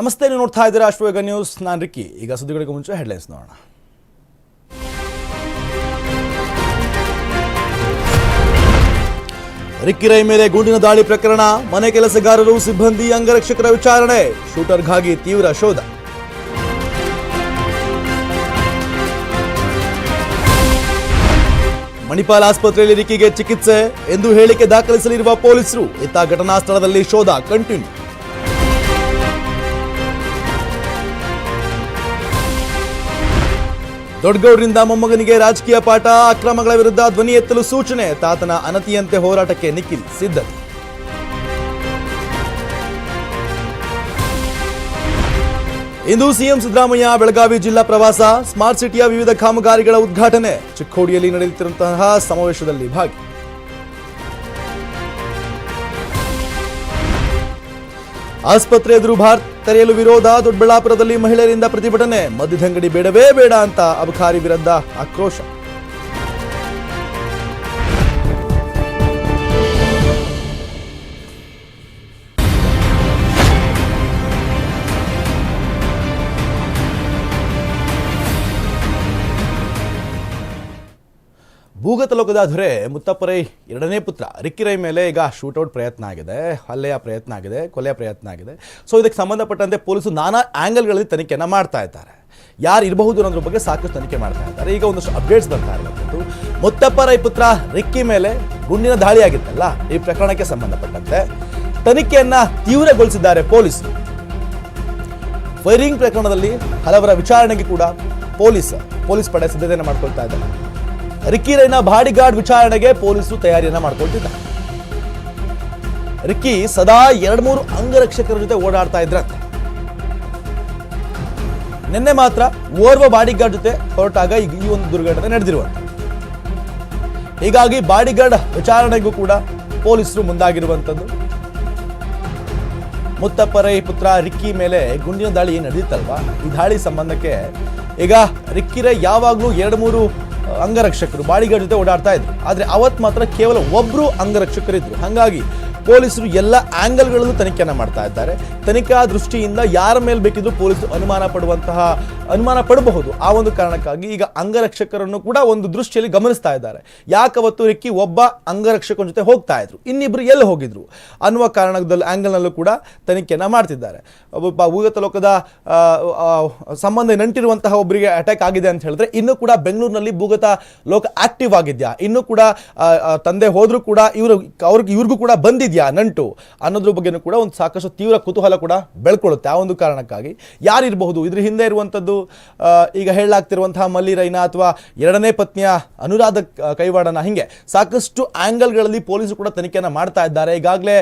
ನಮಸ್ತೆ, ನೀವು ನೋಡ್ತಾ ಇದ್ದೀರಾ ಅಶ್ವವೇಗ ನ್ಯೂಸ್. ನಾನು ರಿಕ್ಕಿ. ಈಗ ಸುದ್ದಿಗಳಿಗೆ ಮುಂಚೆ ಹೆಡ್ಲೈನ್ಸ್ ನೋಡೋಣ. ರಿಕ್ಕಿ ರೈ ಮೇಲೆ ಗುಂಡಿನ ದಾಳಿ ಪ್ರಕರಣ, ಮನೆ ಕೆಲಸಗಾರರು, ಸಿಬ್ಬಂದಿ, ಅಂಗರಕ್ಷಕರ ವಿಚಾರಣೆ, ಶೂಟರ್ಗಾಗಿ ತೀವ್ರ ಶೋಧ. ಮಣಿಪಾಲ್ ಆಸ್ಪತ್ರೆಯಲ್ಲಿ ರಿಕ್ಕಿಗೆ ಚಿಕಿತ್ಸೆ ಎಂದು ಹೇಳಿಕೆ ದಾಖಲಿಸಲಿರುವ ಪೊಲೀಸರು, ಇತ್ತ ಘಟನಾ ಸ್ಥಳದಲ್ಲಿ ಶೋಧ ಕಂಟಿನ್ಯೂ ದೊಡ್ಡಗೌಡರಿಂದ ಮೊಮ್ಮಗನಿಗೆ ರಾಜಕೀಯ ಪಾಠ, ಅಕ್ರಮಗಳ ವಿರುದ್ಧ ಧ್ವನಿ ಎತ್ತಲು ಸೂಚನೆ, ತಾತನ ಅನತಿಯಂತೆ ಹೋರಾಟಕ್ಕೆ ನಿಖಿಲ್ ಸಿದ್ಧತೆ. ಇಂದು ಸಿಎಂ ಸಿದ್ದರಾಮಯ್ಯ, ಬೆಳಗಾವಿ ಜಿಲ್ಲಾ ಪ್ರವಾಸ, ಸ್ಮಾರ್ಟ್ ಸಿಟಿಯ ವಿವಿಧ ಕಾಮಗಾರಿಗಳ ಉದ್ಘಾಟನೆ, ಚಿಕ್ಕೋಡಿಯಲ್ಲಿ ನಡೆಯುತ್ತಿರುವಂತಹ ಸಮಾವೇಶದಲ್ಲಿ ಭಾಗಿ. ಆಸ್ಪತ್ರೆ ಎದುರು ಭಾರತ್ ತೆರೆಯಲು ವಿರೋಧ ದೊಡ್ಡಬಳ್ಳಾಪುರದಲ್ಲಿ ಮಹಿಳೆಯರಿಂದ ಪ್ರತಿಭಟನೆ. ಮದ್ಯದಂಗಡಿ ಬೇಡವೇ ಬೇಡ ಅಂತ ಅಬಕಾರಿ ವಿರುದ್ಧ ಆಕ್ರೋಶ. ಭೂಗತ ಲೋಕದ ಮುತ್ತಪ್ಪರೈ ಎರಡನೇ ಪುತ್ರ ರಿಕ್ಕಿರೈ ಮೇಲೆ ಈಗ ಶೂಟೌಟ್ ಪ್ರಯತ್ನ ಆಗಿದೆ, ಹಲ್ಲೆಯ ಪ್ರಯತ್ನ ಆಗಿದೆ, ಕೊಲೆಯ ಪ್ರಯತ್ನ ಆಗಿದೆ. ಸೊ ಇದಕ್ಕೆ ಸಂಬಂಧಪಟ್ಟಂತೆ ಪೊಲೀಸರು ನಾನಾ ಆ್ಯಂಗಲ್ಗಳಲ್ಲಿ ತನಿಖೆಯನ್ನು ಮಾಡ್ತಾ ಇದ್ದಾರೆ. ಯಾರು ಇರಬಹುದು ಅನ್ನೋದ್ರ ಬಗ್ಗೆ ಸಾಕಷ್ಟು ತನಿಖೆ ಮಾಡ್ತಾ ಇದ್ದಾರೆ. ಈಗ ಒಂದಷ್ಟು ಅಪ್ಡೇಟ್ಸ್ ಬರ್ತಾ ಇರುವಂಥದ್ದು ಮುತ್ತಪ್ಪರೈ ಪುತ್ರ ರಿಕ್ಕಿ ಮೇಲೆ ಗುಂಡಿನ ದಾಳಿ ಆಗಿತ್ತಲ್ಲ, ಈ ಪ್ರಕರಣಕ್ಕೆ ಸಂಬಂಧಪಟ್ಟಂತೆ ತನಿಖೆಯನ್ನ ತೀವ್ರಗೊಳಿಸಿದ್ದಾರೆ ಪೊಲೀಸರು ಫೈರಿಂಗ್ ಪ್ರಕರಣದಲ್ಲಿ ಹಲವರ ವಿಚಾರಣೆಗೆ ಕೂಡ ಪೊಲೀಸ್ ಪೊಲೀಸ್ ಪಡೆ ಸಿದ್ಧತೆಯನ್ನು ಮಾಡ್ಕೊಳ್ತಾ ಇದ್ದಾರೆ. ರಿಕ್ಕಿ ರೈನ ಬಾಡಿಗಾರ್ಡ್ ವಿಚಾರಣೆಗೆ ಪೊಲೀಸರು ತಯಾರಿಯನ್ನ ಮಾಡ್ಕೊಳ್ತಿದ್ದಾರೆ. ರಿಕ್ಕಿ ಸದಾ ಎರಡ್ ಮೂರು ಅಂಗರಕ್ಷಕರ ಜೊತೆ ಓಡಾಡ್ತಾ ಇದ್ರಂತೆ. ನಿನ್ನೆ ಮಾತ್ರ ಓರ್ವ ಬಾಡಿಗಾರ್ಡ್ ಜೊತೆ ಹೊರಟಾಗ ಈ ಒಂದು ದುರ್ಘಟನೆ ನಡೆದಿರುವಂತ. ಹೀಗಾಗಿ ಬಾಡಿಗಾರ್ಡ್ ವಿಚಾರಣೆಗೂ ಕೂಡ ಪೊಲೀಸರು ಮುಂದಾಗಿರುವಂಥದ್ದು ಮುತ್ತಪ್ಪರೈ ಪುತ್ರ ರಿಕ್ಕಿ ಮೇಲೆ ಗುಂಡಿನ ದಾಳಿ ನಡೆದಿತ್ತಲ್ವಾ ಈ ದಾಳಿ ಸಂಬಂಧಕ್ಕೆ ಈಗ ರಿಕ್ಕಿರ ಯಾವಾಗಲೂ ಎರಡು ಮೂರು ಅಂಗರಕ್ಷಕರು ಬಾಡಿಗಾರ್ಡ್ ಜೊತೆ ಓಡಾಡ್ತಾ ಇದ್ರು. ಆದರೆ ಅವತ್ತು ಮಾತ್ರ ಕೇವಲ ಒಬ್ಬರು ಅಂಗರಕ್ಷಕರಿದ್ದರು ಹಾಗಾಗಿ ಪೊಲೀಸರು ಎಲ್ಲ ಆ್ಯಂಗಲ್ಗಳಲ್ಲೂ ತನಿಖೆಯನ್ನು ಮಾಡ್ತಾ ಇದ್ದಾರೆ. ತನಿಖಾ ದೃಷ್ಟಿಯಿಂದ ಯಾರ ಮೇಲೆ ಬೇಕಿದ್ರು ಪೊಲೀಸರು ಅನುಮಾನ ಪಡುವಂತಹ ಅನುಮಾನ ಪಡಬಹುದು. ಆ ಒಂದು ಕಾರಣಕ್ಕಾಗಿ ಈಗ ಅಂಗರಕ್ಷಕರನ್ನು ಕೂಡ ಒಂದು ದೃಷ್ಟಿಯಲ್ಲಿ ಗಮನಿಸ್ತಾ ಇದ್ದಾರೆ. ಯಾಕವತ್ತು ರಿಕ್ಕಿ ಒಬ್ಬ ಅಂಗರಕ್ಷಕನ ಜೊತೆ ಹೋಗ್ತಾ ಇದ್ರು? ಇನ್ನಿಬ್ರು ಎಲ್ಲಿ ಹೋಗಿದ್ರು? ಅನ್ನುವ ಕಾರಣದಲ್ಲಿ ಆಂಗಲ್ನಲ್ಲೂ ಕೂಡ ತನಿಖೆಯನ್ನು ಮಾಡ್ತಿದ್ದಾರೆ. ಒಬ್ಬ ಭೂಗತ ಲೋಕದ ಸಂಬಂಧ ನಂಟಿರುವಂತಹ ಒಬ್ಬರಿಗೆ ಅಟ್ಯಾಕ್ ಆಗಿದೆ ಅಂತ ಹೇಳಿದ್ರೆ ಇನ್ನೂ ಕೂಡ ಬೆಂಗಳೂರಿನಲ್ಲಿ ಭೂಗತ ಲೋಕ ಆಕ್ಟಿವ್ ಆಗಿದೆಯಾ? ಇನ್ನೂ ಕೂಡ ತಂದೆ ಹೋದ್ರೂ ಕೂಡ ಇವರು, ಅವ್ರಿಗೆ, ಇವ್ರಿಗೂ ಕೂಡ ಬಂದಿದ್ಯಾ ನಂಟು? ಅನ್ನೋದ್ರ ಬಗ್ಗೆನೂ ಕೂಡ ಒಂದು ಸಾಕಷ್ಟು ತೀವ್ರ ಕುತೂಹಲ ಕೂಡ ಬೆಳ್ಕೊಳ್ಳುತ್ತೆ ಆ ಒಂದು ಕಾರಣಕ್ಕಾಗಿ. ಯಾರಿರಬಹುದು? ಇದ್ರ ಹಿಂದೆ ಇರುವಂಥದ್ದು ಈಗ ಹೇಳಲಾಗ್ತಿರುವಂತಹ ಮಲ್ಲಿ ರೈನಾ ಅಥವಾ ಎರಡನೇ ಪತ್ನಿಯ ಅನುರಾಧ ಕೈವಾಡನ ಹಿಂಗೆ. ಸಾಕಷ್ಟು ಆ್ಯಂಗಲ್ಗಳಲ್ಲಿ ಪೊಲೀಸರು ಕೂಡ ತನಿಖೆಯನ್ನು ಮಾಡ್ತಾ ಇದ್ದಾರೆ. ಈಗಾಗಲೇ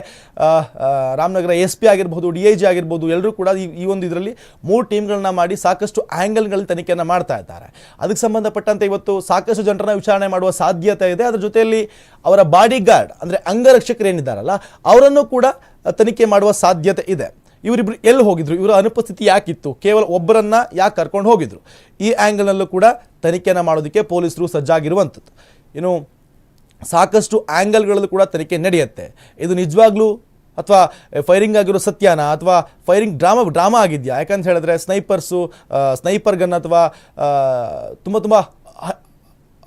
ರಾಮನಗರ ಎಸ್ ಪಿ ಆಗಿರ್ಬೋದು ಡಿ ಐ ಜಿ ಆಗಿರ್ಬೋದು ಎಲ್ಲರೂ ಕೂಡ ಈ ಈ ಒಂದು ಇದರಲ್ಲಿ ಮೂರು ಟೀಮ್ಗಳನ್ನ ಮಾಡಿ ಸಾಕಷ್ಟು ಆ್ಯಂಗಲ್ಗಳಲ್ಲಿ ತನಿಖೆಯನ್ನು ಮಾಡ್ತಾ ಇದ್ದಾರೆ. ಅದಕ್ಕೆ ಸಂಬಂಧಪಟ್ಟಂತೆ ಇವತ್ತು ಸಾಕಷ್ಟು ಜನರನ್ನ ವಿಚಾರಣೆ ಮಾಡುವ ಸಾಧ್ಯತೆ ಇದೆ. ಅದರ ಜೊತೆಯಲ್ಲಿ ಅವರ ಬಾಡಿ ಗಾರ್ಡ್, ಅಂದರೆ ಅಂಗರಕ್ಷಕರು ಏನಿದ್ದಾರಲ್ಲ ಅವರನ್ನು ಕೂಡ ತನಿಖೆ ಮಾಡುವ ಸಾಧ್ಯತೆ ಇದೆ. ಇವರಿಬ್ರು ಎಲ್ಲಿ ಹೋಗಿದ್ರು? ಇವರ ಅನುಪಸ್ಥಿತಿ ಯಾಕಿತ್ತು? ಕೇವಲ ಒಬ್ಬರನ್ನ ಯಾಕೆ ಕರ್ಕೊಂಡು ಹೋಗಿದ್ರು? ಈ ಆ್ಯಂಗಲ್ನಲ್ಲೂ ಕೂಡ ತನಿಖೆಯನ್ನು ಮಾಡೋದಕ್ಕೆ ಪೊಲೀಸರು ಸಜ್ಜಾಗಿರುವಂಥದ್ದು. ಇನ್ನು ಸಾಕಷ್ಟು ಆ್ಯಂಗಲ್ಗಳಲ್ಲೂ ಕೂಡ ತನಿಖೆ ನಡೆಯುತ್ತೆ. ಇದು ನಿಜವಾಗ್ಲೂ ಅಥವಾ ಫೈರಿಂಗ್ ಆಗಿರೋ ಸತ್ಯಾನ? ಅಥವಾ ಫೈರಿಂಗ್ ಡ್ರಾಮಾ ಡ್ರಾಮಾ ಆಗಿದೆಯಾ? ಯಾಕಂತ ಹೇಳಿದ್ರೆ ಸ್ನೈಪರ್ಸು ಸ್ನೈಪರ್ ಗನ್ ಅಥವಾ ತುಂಬ ತುಂಬ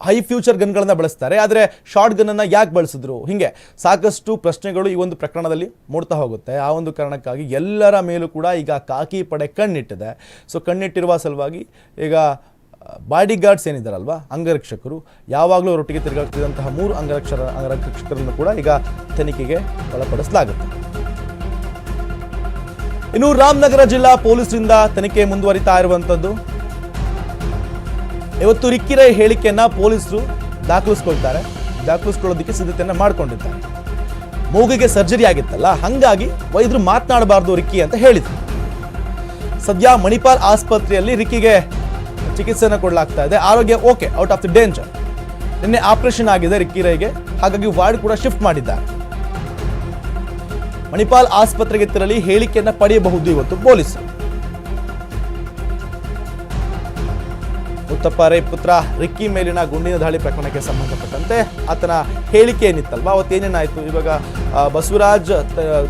ಹೈ ಫ್ಯೂಚರ್ ಗನ್ಗಳನ್ನು ಬಳಸ್ತಾರೆ, ಆದರೆ ಶಾರ್ಟ್ ಗನ್ನನ್ನು ಯಾಕೆ ಬಳಸಿದ್ರು? ಹೀಗೆ ಸಾಕಷ್ಟು ಪ್ರಶ್ನೆಗಳು ಈ ಒಂದು ಪ್ರಕರಣದಲ್ಲಿ ಮೂಡ್ತಾ ಹೋಗುತ್ತೆ. ಆ ಒಂದು ಕಾರಣಕ್ಕಾಗಿ ಎಲ್ಲರ ಮೇಲೂ ಕೂಡ ಈಗ ಕಾಕಿ ಪಡೆ ಕಣ್ಣಿಟ್ಟಿದೆ. ಸೊ ಕಣ್ಣಿಟ್ಟಿರುವ ಸಲುವಾಗಿ ಈಗ ಬಾಡಿ ಗಾರ್ಡ್ಸ್ ಏನಿದ್ದಾರಲ್ವಾ ಅಂಗರಕ್ಷಕರು, ಯಾವಾಗಲೂ ಅವರೊಟ್ಟಿಗೆ ತಿರುಗಾಡ್ತಿದ್ದಂತಹ ಮೂರು ಅಂಗರಕ್ಷರ, ಅಂಗರಕ್ಷಕರನ್ನು ಕೂಡ ಈಗ ತನಿಖೆಗೆ ಒಳಪಡಿಸಲಾಗುತ್ತೆ. ಇನ್ನು ರಾಮನಗರ ಜಿಲ್ಲಾ ಪೊಲೀಸರಿಂದ ತನಿಖೆ ಮುಂದುವರಿತಾ ಇರುವಂಥದ್ದು ಇವತ್ತು ರಿಕ್ಕಿರ ಹೇಳಿಕೆಯನ್ನ ಪೊಲೀಸರು ದಾಖಲಿಸ್ಕೊಳ್ತಾರೆ. ದಾಖಲಿಸ್ಕೊಳ್ಳೋದಕ್ಕೆ ಸಿದ್ಧತೆಯನ್ನ ಮಾಡ್ಕೊಂಡಿದ್ದಾರೆ. ಮೂಗಿಗೆ ಸರ್ಜರಿ ಆಗಿತ್ತಲ್ಲ, ಹಂಗಾಗಿ ವೈದ್ಯರು ಮಾತನಾಡಬಾರ್ದು ರಿಕ್ಕಿ ಅಂತ ಹೇಳಿದ್ರು. ಸದ್ಯ ಮಣಿಪಾಲ್ ಆಸ್ಪತ್ರೆಯಲ್ಲಿ ರಿಕ್ಕಿಗೆ ಚಿಕಿತ್ಸೆಯನ್ನು ಕೊಡಲಾಗ್ತಾ ಇದೆ. ಆರೋಗ್ಯ okay, out of the danger. ನಿನ್ನೆ ಆಪರೇಷನ್ ಆಗಿದೆ ರಿಕ್ಕಿ ರೈಗೆ ಹಾಗಾಗಿ ವಾರ್ಡ್ ಕೂಡ ಶಿಫ್ಟ್ ಮಾಡಿದ್ದಾರೆ. ಮಣಿಪಾಲ್ ಆಸ್ಪತ್ರೆಗೆ ತೆರಳಿ ಹೇಳಿಕೆಯನ್ನು ಪಡೆಯಬಹುದು ಇವತ್ತು ಪೊಲೀಸರು. ಮುತ್ತಪ್ಪ ರೈ ಪುತ್ರ ರಿಕ್ಕಿ ಮೇಲಿನ ಗುಂಡಿನ ದಾಳಿ ಪ್ರಕರಣಕ್ಕೆ ಸಂಬಂಧಪಟ್ಟಂತೆ ಆತನ ಹೇಳಿಕೆ ಏನಿತ್ತಲ್ವಾ? ಅವತ್ತೇನೇನಾಯಿತು ಇವಾಗ ಬಸವರಾಜ್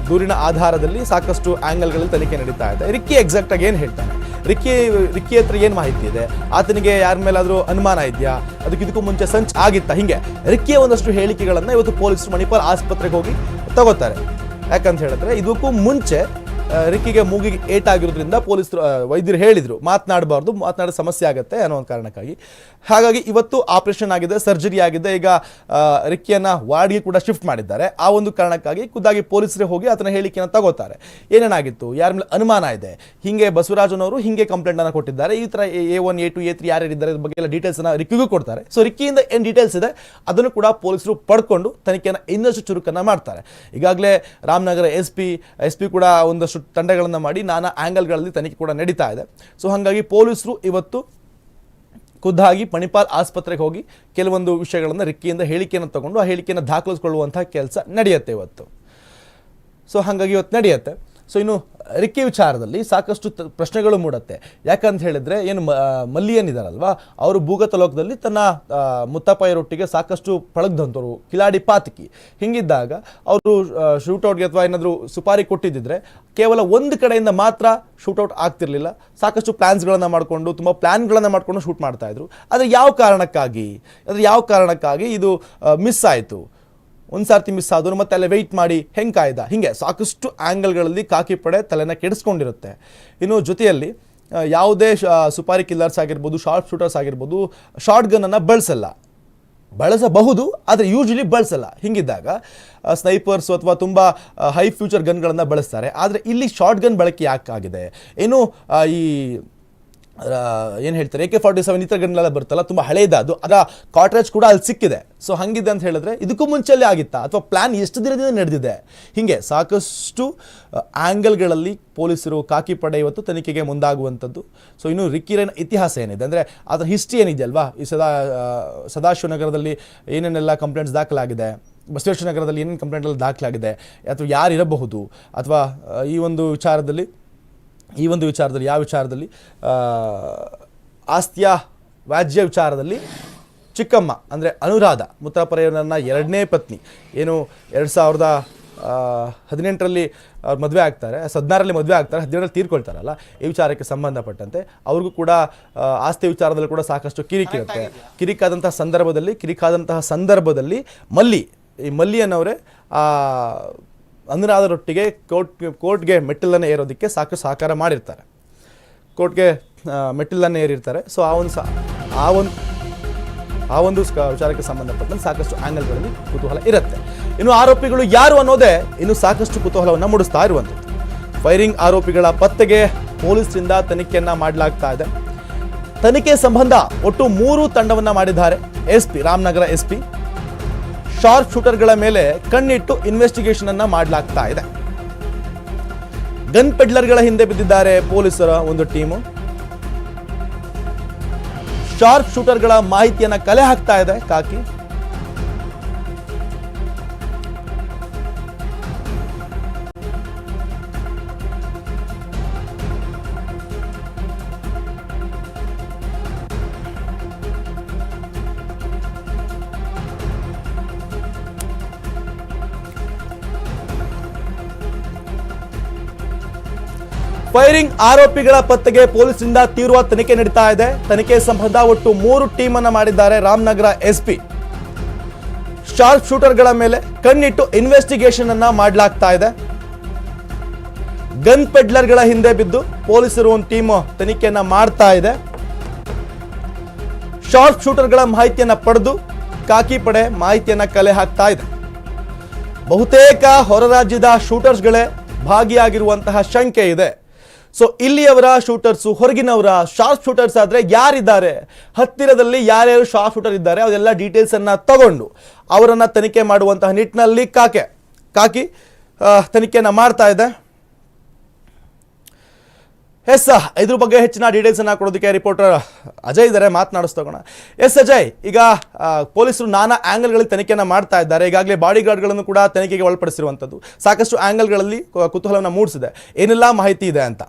ದೂರಿನ ಆಧಾರದಲ್ಲಿ ಸಾಕಷ್ಟು ಆ್ಯಂಗಲ್ಗಳಲ್ಲಿ ತನಿಖೆ ನಡೀತಾ ಇದೆ. ರಿಕ್ಕಿ ಎಕ್ಸಾಕ್ಟಾಗಿ ಏನು ಹೇಳ್ತಾನೆ? ರಿಕ್ಕಿ ರಿಕ್ಕಿ ಹತ್ರ ಏನು ಮಾಹಿತಿ ಇದೆ? ಆತನಿಗೆ ಯಾರ ಮೇಲಾದರೂ ಅನುಮಾನ ಇದೆಯಾ? ಅದಕ್ಕೆ ಇದಕ್ಕೂ ಮುಂಚೆ ಸಂಚ್ ಆಗಿತ್ತಾ? ಹಿಂಗೆ. ರಿಕ್ಕಿಯ ಒಂದಷ್ಟು ಹೇಳಿಕೆಗಳನ್ನು ಇವತ್ತು ಪೊಲೀಸರು ಮಣಿಪಾಲ್ ಆಸ್ಪತ್ರೆಗೆ ಹೋಗಿ ತಗೋತಾರೆ. ಯಾಕಂತ ಹೇಳಿದ್ರೆ, ಇದಕ್ಕೂ ಮುಂಚೆ ರಿಕ್ಕಿಗೆ ಮೂಗಿಗೆ ಏಟಾಗಿರೋದ್ರಿಂದ ಪೊಲೀಸರು ವೈದ್ಯರು ಹೇಳಿದರು, ಮಾತನಾಡಬಾರ್ದು, ಮಾತನಾಡೋ ಸಮಸ್ಯೆ ಆಗುತ್ತೆ ಅನ್ನೋ ಒಂದು ಕಾರಣಕ್ಕಾಗಿ. ಹಾಗಾಗಿ ಇವತ್ತು ಆಪರೇಷನ್ ಆಗಿದೆ, ಸರ್ಜರಿ ಆಗಿದೆ, ಈಗ ರಿಕ್ಕಿಯನ್ನು ವಾರ್ಡ್ಗೆ ಕೂಡ ಶಿಫ್ಟ್ ಮಾಡಿದ್ದಾರೆ. ಆ ಒಂದು ಕಾರಣಕ್ಕಾಗಿ ಖುದ್ದಾಗಿ ಪೊಲೀಸರೇ ಹೋಗಿ ಆತನ ಹೇಳಿಕೆಯನ್ನು ತಗೋತಾರೆ. ಏನೇನಾಗಿತ್ತು? ಯಾರ ಮೇಲೆ ಅನುಮಾನ ಇದೆ? ಹಿಂಗೆ ಬಸವರಾಜನವರು ಹಿಂಗೆ ಕಂಪ್ಲೇಂಟನ್ನು ಕೊಟ್ಟಿದ್ದಾರೆ. ಈ ಥರ A one, A two, A three ಯಾರ್ಯಾರಿದ್ದಾರೆ ಇದ್ರ ಬಗ್ಗೆ ಎಲ್ಲ ಡೀಟೇಲ್ಸನ್ನು ರಿಕ್ಕಿಗೂ ಕೊಡ್ತಾರೆ. ಸೊ ರಿಕ್ಕಿಯಿಂದ ಏನು ಡೀಟೇಲ್ಸ್ ಇದೆ? ಅದನ್ನು ಕೂಡ ಪೊಲೀಸರು ಪಡ್ಕೊಂಡು ತನಿಖೆಯನ್ನು ಇನ್ನಷ್ಟು ಚುರುಕನ್ನು ಮಾಡ್ತಾರೆ. ಈಗಾಗಲೇ Ramanagara S P S P ಕೂಡ ಒಂದಷ್ಟು ತಂಡಗಳನ್ನು ಮಾಡಿ ನಾನಾ ಆ್ಯಂಗಲ್ಗಳಲ್ಲಿ ತನಿಖೆ ಕೂಡ ನಡೀತಾ ಇದೆ. ಸೊ ಹಾಗಾಗಿ ಪೊಲೀಸರು ಇವತ್ತು ಖುದ್ದಾಗಿ ಮಣಿಪಾಲ್ ಆಸ್ಪತ್ರೆಗೆ ಹೋಗಿ ಕೆಲವೊಂದು ವಿಷಯಗಳನ್ನು ರಿಕ್ಕಿಯಿಂದ ಹೇಳಿಕೆಯನ್ನು ತಗೊಂಡು ಆ ಹೇಳಿಕೆಯನ್ನು ದಾಖಲಿಸ್ಕೊಳ್ಳುವಂಥ ಕೆಲಸ ನಡೆಯುತ್ತೆ ಇವತ್ತು. ಸೊ ಹಾಗಾಗಿ ಇವತ್ತು ನಡೆಯುತ್ತೆ. ಸೊ ಇನ್ನು ರಿಕ್ಕಿ ವಿಚಾರದಲ್ಲಿ ಸಾಕಷ್ಟು ಪ್ರಶ್ನೆಗಳು ಮೂಡುತ್ತೆ. ಯಾಕಂತ ಹೇಳಿದ್ರೆ, ಏನು ಮಲ್ಲಿಯನ್ ಇದಾರಲ್ವಾ ಅವರು ಭೂಗತ ಲೋಕದಲ್ಲಿ ತನ್ನ ಮುತ್ತಪ್ಪಯ್ಯರೊಟ್ಟಿಗೆ ಸಾಕಷ್ಟು ಪಳಗ್ದಂಥವ್ರು ಕಿಲಾಡಿ ಪಾತಕಿ. ಹಿಂಗಿದ್ದಾಗ, ಅವರು ಶೂಟೌಟ್ಗೆ ಅಥವಾ ಏನಾದರೂ ಸುಪಾರಿ ಕೊಟ್ಟಿದ್ದಿದ್ರೆ, ಕೇವಲ ಒಂದು ಕಡೆಯಿಂದ ಮಾತ್ರ ಶೂಟೌಟ್ ಆಗ್ತಿರಲಿಲ್ಲ. ಸಾಕಷ್ಟು ಪ್ಲ್ಯಾನ್ಸ್ಗಳನ್ನು ಮಾಡಿಕೊಂಡು, ತುಂಬ ಪ್ಲ್ಯಾನ್ಗಳನ್ನು ಮಾಡಿಕೊಂಡು ಶೂಟ್ ಮಾಡ್ತಾಯಿದ್ರು ಆದರೆ ಯಾವ ಕಾರಣಕ್ಕಾಗಿ? ಅಂದರೆ ಯಾವ ಕಾರಣಕ್ಕಾಗಿ ಇದು ಮಿಸ್ ಆಯಿತು? ಒಂದು ಸಾರ್ತಿ ಆದರೂ ಮತ್ತೆ ಅಲ್ಲೇ ವೆಯ್ಟ್ ಮಾಡಿ ಹೆಂಗೆ ಕಾಯ್ದ? ಹೀಗೆ ಸಾಕಷ್ಟು ಆ್ಯಂಗಲ್ಗಳಲ್ಲಿ ಕಾಕಿ ಪಡೆ ತಲೆನ ಕೆಡಿಸ್ಕೊಂಡಿರುತ್ತೆ. ಇನ್ನು ಜೊತೆಯಲ್ಲಿ ಯಾವುದೇ ಸುಪಾರಿ ಕಿಲ್ಲರ್ಸ್ ಆಗಿರ್ಬೋದು ಶಾರ್ಟ್ ಶೂಟರ್ಸ್ ಆಗಿರ್ಬೋದು ಶಾರ್ಟ್ ಗನ್ನನ್ನು ಬಳಸಲ್ಲ. ಬಳಸಬಹುದು, ಆದರೆ ಯೂಶ್ವಲಿ ಬಳಸಲ್ಲ. ಹಿಂಗಿದ್ದಾಗ ಸ್ನೈಪರ್ಸ್ ಅಥವಾ ತುಂಬ ಹೈ ಫ್ಯೂಚರ್ ಗನ್ಗಳನ್ನು ಬಳಸ್ತಾರೆ. ಆದರೆ ಇಲ್ಲಿ ಶಾರ್ಟ್ ಗನ್ ಬಳಕೆ ಯಾಕಾಗಿದೆ? ಏನು ಈ ಏನು ಹೇಳ್ತಾರೆ, ಎ ಕೆ ಫಾರ್ಟಿ ಸೆವೆನ್ ಈ ಥರ ಬರ್ತಲ್ಲ ಬರುತ್ತಲ್ಲ, ತುಂಬ ಹಳೇದ ಅದು. ಅದರ ಕಾಟ್ರೇಜ್ ಕೂಡ ಅಲ್ಲಿ ಸಿಕ್ಕಿದೆ. ಸೊ ಹಂಗಿದೆ ಅಂತ ಹೇಳಿದ್ರೆ ಇದಕ್ಕೂ ಮುಂಚೆಲ್ಲೇ ಆಗಿತ್ತಾ? ಅಥವಾ ಪ್ಲ್ಯಾನ್ ಎಷ್ಟು ದಿನದಿಂದ ನಡೆದಿದೆ? ಹೀಗೆ ಸಾಕಷ್ಟು ಆ್ಯಂಗಲ್ಗಳಲ್ಲಿ ಪೊಲೀಸರು ಕಾಕಿ ಪಡೆ ಇವತ್ತು ತನಿಖೆಗೆ ಮುಂದಾಗುವಂಥದ್ದು. ಸೊ ಇನ್ನು ರಿಕ್ಕಿರೇನ ಇತಿಹಾಸ ಏನಿದೆ? ಅಂದರೆ ಅದರ ಹಿಸ್ಟ್ರಿ ಏನಿದೆಯಲ್ವಾ? ಈ ಸದಾ ಸದಾಶಿವನಗರದಲ್ಲಿ ಏನೇನೆಲ್ಲ ಕಂಪ್ಲೇಂಟ್ಸ್ ದಾಖಲಾಗಿದೆ? ಬಸವೇಶ್ವರ ನಗರದಲ್ಲಿ ಏನೇನು ಕಂಪ್ಲೇಂಟಲ್ಲಿ ದಾಖಲಾಗಿದೆ? ಅಥವಾ ಯಾರು ಇರಬಹುದು ಅಥವಾ ಈ ಒಂದು ವಿಚಾರದಲ್ಲಿ ಈ ಒಂದು ವಿಚಾರದಲ್ಲಿ ಯಾವ ವಿಚಾರದಲ್ಲಿ? ಆಸ್ತಿಯ ವ್ಯಾಜ್ಯ ವಿಚಾರದಲ್ಲಿ ಚಿಕ್ಕಮ್ಮ ಅಂದರೆ ಅನುರಾಧ ಮುತ್ತಪ್ಪರೆಯವರನ್ನ ಎರಡನೇ ಪತ್ನಿ ಏನು ಎರಡು ಸಾವಿರದ ಹದಿನೆಂಟರಲ್ಲಿ ಅವ್ರು ಮದುವೆ ಆಗ್ತಾರೆ ಹದಿನಾರರಲ್ಲಿ ಮದುವೆ ಆಗ್ತಾರೆ ಹದಿನೇಳರಲ್ಲಿ ತೀರ್ಕೊಳ್ತಾರಲ್ಲ ಈ ವಿಚಾರಕ್ಕೆ ಸಂಬಂಧಪಟ್ಟಂತೆ. ಅವ್ರಿಗೂ ಕೂಡ ಆಸ್ತಿ ವಿಚಾರದಲ್ಲಿ ಕೂಡ ಸಾಕಷ್ಟು ಕಿರಿಕಿರುತ್ತೆ ಕಿರಿಕಾದಂತಹ ಸಂದರ್ಭದಲ್ಲಿ ಕಿರಿಕಾದಂತಹ ಸಂದರ್ಭದಲ್ಲಿ ಮಲ್ಲಿ ಈ ಮಲ್ಲಿ ಅನ್ನೋರೇ ಆ ಅನುರಾಧರೊಟ್ಟಿಗೆ ಕೋರ್ಟ್, ಕೋರ್ಟ್ಗೆ ಮೆಟ್ಟಿಲನ್ನು ಏರೋದಕ್ಕೆ ಸಾಕು ಸಹಕಾರ ಮಾಡಿರ್ತಾರೆ. ಕೋರ್ಟ್ಗೆ ಮೆಟ್ಟಿಲನ್ನು ಏರಿರ್ತಾರೆ. ಸೊ ಆ ಒಂದು ಆ ಒಂದು ಆ ಒಂದು ವಿಚಾರಕ್ಕೆ ಸಂಬಂಧಪಟ್ಟಂತೆ ಸಾಕಷ್ಟು ಆ್ಯಂಗಲ್ಗಳಲ್ಲಿ ಕುತೂಹಲ ಇರುತ್ತೆ. ಇನ್ನು ಆರೋಪಿಗಳು ಯಾರು ಅನ್ನೋದೇ ಇನ್ನು ಸಾಕಷ್ಟು ಕುತೂಹಲವನ್ನು ಮೂಡಿಸ್ತಾ ಇರುವಂಥದ್ದು. ಫೈರಿಂಗ್ ಆರೋಪಿಗಳ ಪತ್ತೆಗೆ ಪೊಲೀಸರಿಂದ ತನಿಖೆಯನ್ನು ಮಾಡಲಾಗ್ತಾ ಇದೆ. ತನಿಖೆ ಸಂಬಂಧ ಒಟ್ಟು ಮೂರು ತಂಡವನ್ನು ಮಾಡಿದ್ದಾರೆ. S P Ramanagara S P sharp ಶೂಟರ್ಗಳ ಮೇಲೆ ಕಣ್ಣಿಟ್ಟು ಇನ್ವೆಸ್ಟಿಗೇಷನ್ ಅನ್ನ ಮಾಡಲಾಗ್ತಾ ಇದೆ. ಗನ್ ಪೆಡ್ಲರ್ಗಳ ಹಿಂದೆ ಬಿದ್ದಿದ್ದಾರೆ ಪೊಲೀಸರ ಒಂದು ಟೀಮು. ಶಾರ್ಪ್ ಶೂಟರ್ಗಳ ಮಾಹಿತಿಯನ್ನ ಕಲೆ ಹಾಕ್ತಾ ಇದೆ ಕಾಕಿ. ಫೈರಿಂಗ್ ಆರೋಪಿಗಳ ಪತ್ತೆಗೆ ಪೊಲೀಸರಿಂದ ತೀವ್ರ ತನಿಖೆ ನಡೀತಾ ಇದೆ. ತನಿಖೆ ಸಂಬಂಧ ಒಟ್ಟು ಮೂರು ಟೀಮ್ ಅನ್ನ ಮಾಡಿದ್ದಾರೆ ರಾಮನಗರ ಎಸ್ಪಿ. ಶಾರ್ಪ್ ಶೂಟರ್ಗಳ ಮೇಲೆ ಕಣ್ಣಿಟ್ಟು ಇನ್ವೆಸ್ಟಿಗೇಷನ್ ಅನ್ನ ಮಾಡಲಾಗ್ತಾ ಇದೆ. ಗನ್ ಪೆಡ್ಲರ್ಗಳ ಹಿಂದೆ ಬಿದ್ದು ಪೊಲೀಸರು ಒಂದು ಟೀಮ್ ತನಿಖೆಯನ್ನ ಮಾಡ್ತಾ ಇದೆ. ಶಾರ್ಪ್ ಶೂಟರ್ಗಳ ಮಾಹಿತಿಯನ್ನ ಪಡೆದು ಕಾಕಿ ಪಡೆ ಮಾಹಿತಿಯನ್ನ ಕಲೆ ಹಾಕ್ತಾ ಇದೆ. ಬಹುತೇಕ ಹೊರ ರಾಜ್ಯದ ಶೂಟರ್ಸ್ಗಳೇ ಭಾಗಿಯಾಗಿರುವಂತಹ ಶಂಕೆ ಇದೆ. ಸೊ ಇಲ್ಲಿಯವರ ಶೂಟರ್ಸು ಹೊರಗಿನವರ ಶಾರ್ಪ್ ಶೂಟರ್ಸ್ ಆದರೆ ಯಾರಿದ್ದಾರೆ? ಹತ್ತಿರದಲ್ಲಿ ಯಾರ್ಯಾರು ಶಾರ್ಪ್ ಶೂಟರ್ ಇದ್ದಾರೆ ಅದೆಲ್ಲ ಡೀಟೇಲ್ಸನ್ನು ತಗೊಂಡು ಅವರನ್ನು ತನಿಖೆ ಮಾಡುವಂತಹ ನಿಟ್ಟಿನಲ್ಲಿ ಕಾಕೆ, ಕಾಕಿ ತನಿಖೆಯನ್ನು ಮಾಡ್ತಾ ಇದೆ. ಎಸ್ ಇದ್ರ ಬಗ್ಗೆ ಹೆಚ್ಚಿನ ಡೀಟೇಲ್ಸನ್ನು ಕೊಡೋದಕ್ಕೆ ರಿಪೋರ್ಟರ್ ಅಜಯ್ ಇದ್ದಾರೆ ಮಾತನಾಡಿಸ್ತೋಣ ಎಸ್, ಅಜಯ್, ಈಗ ಪೊಲೀಸರು ನಾನಾ ಆ್ಯಂಗಲ್ಗಳಲ್ಲಿ ತನಿಖೆಯನ್ನು ಮಾಡ್ತಾ ಇದ್ದಾರೆ. ಈಗಾಗಲೇ ಬಾಡಿ ಗಾರ್ಡ್ಗಳನ್ನು ಕೂಡ ತನಿಖೆಗೆ ಒಳಪಡಿಸಿರುವಂಥದ್ದು. ಸಾಕಷ್ಟು ಆ್ಯಂಗಲ್ಗಳಲ್ಲಿ ಕುತೂಹಲವನ್ನು ಮೂಡಿಸಿದೆ. ಏನೆಲ್ಲ, ಮಾಹಿತಿ ಇದೆ ಅಂತ.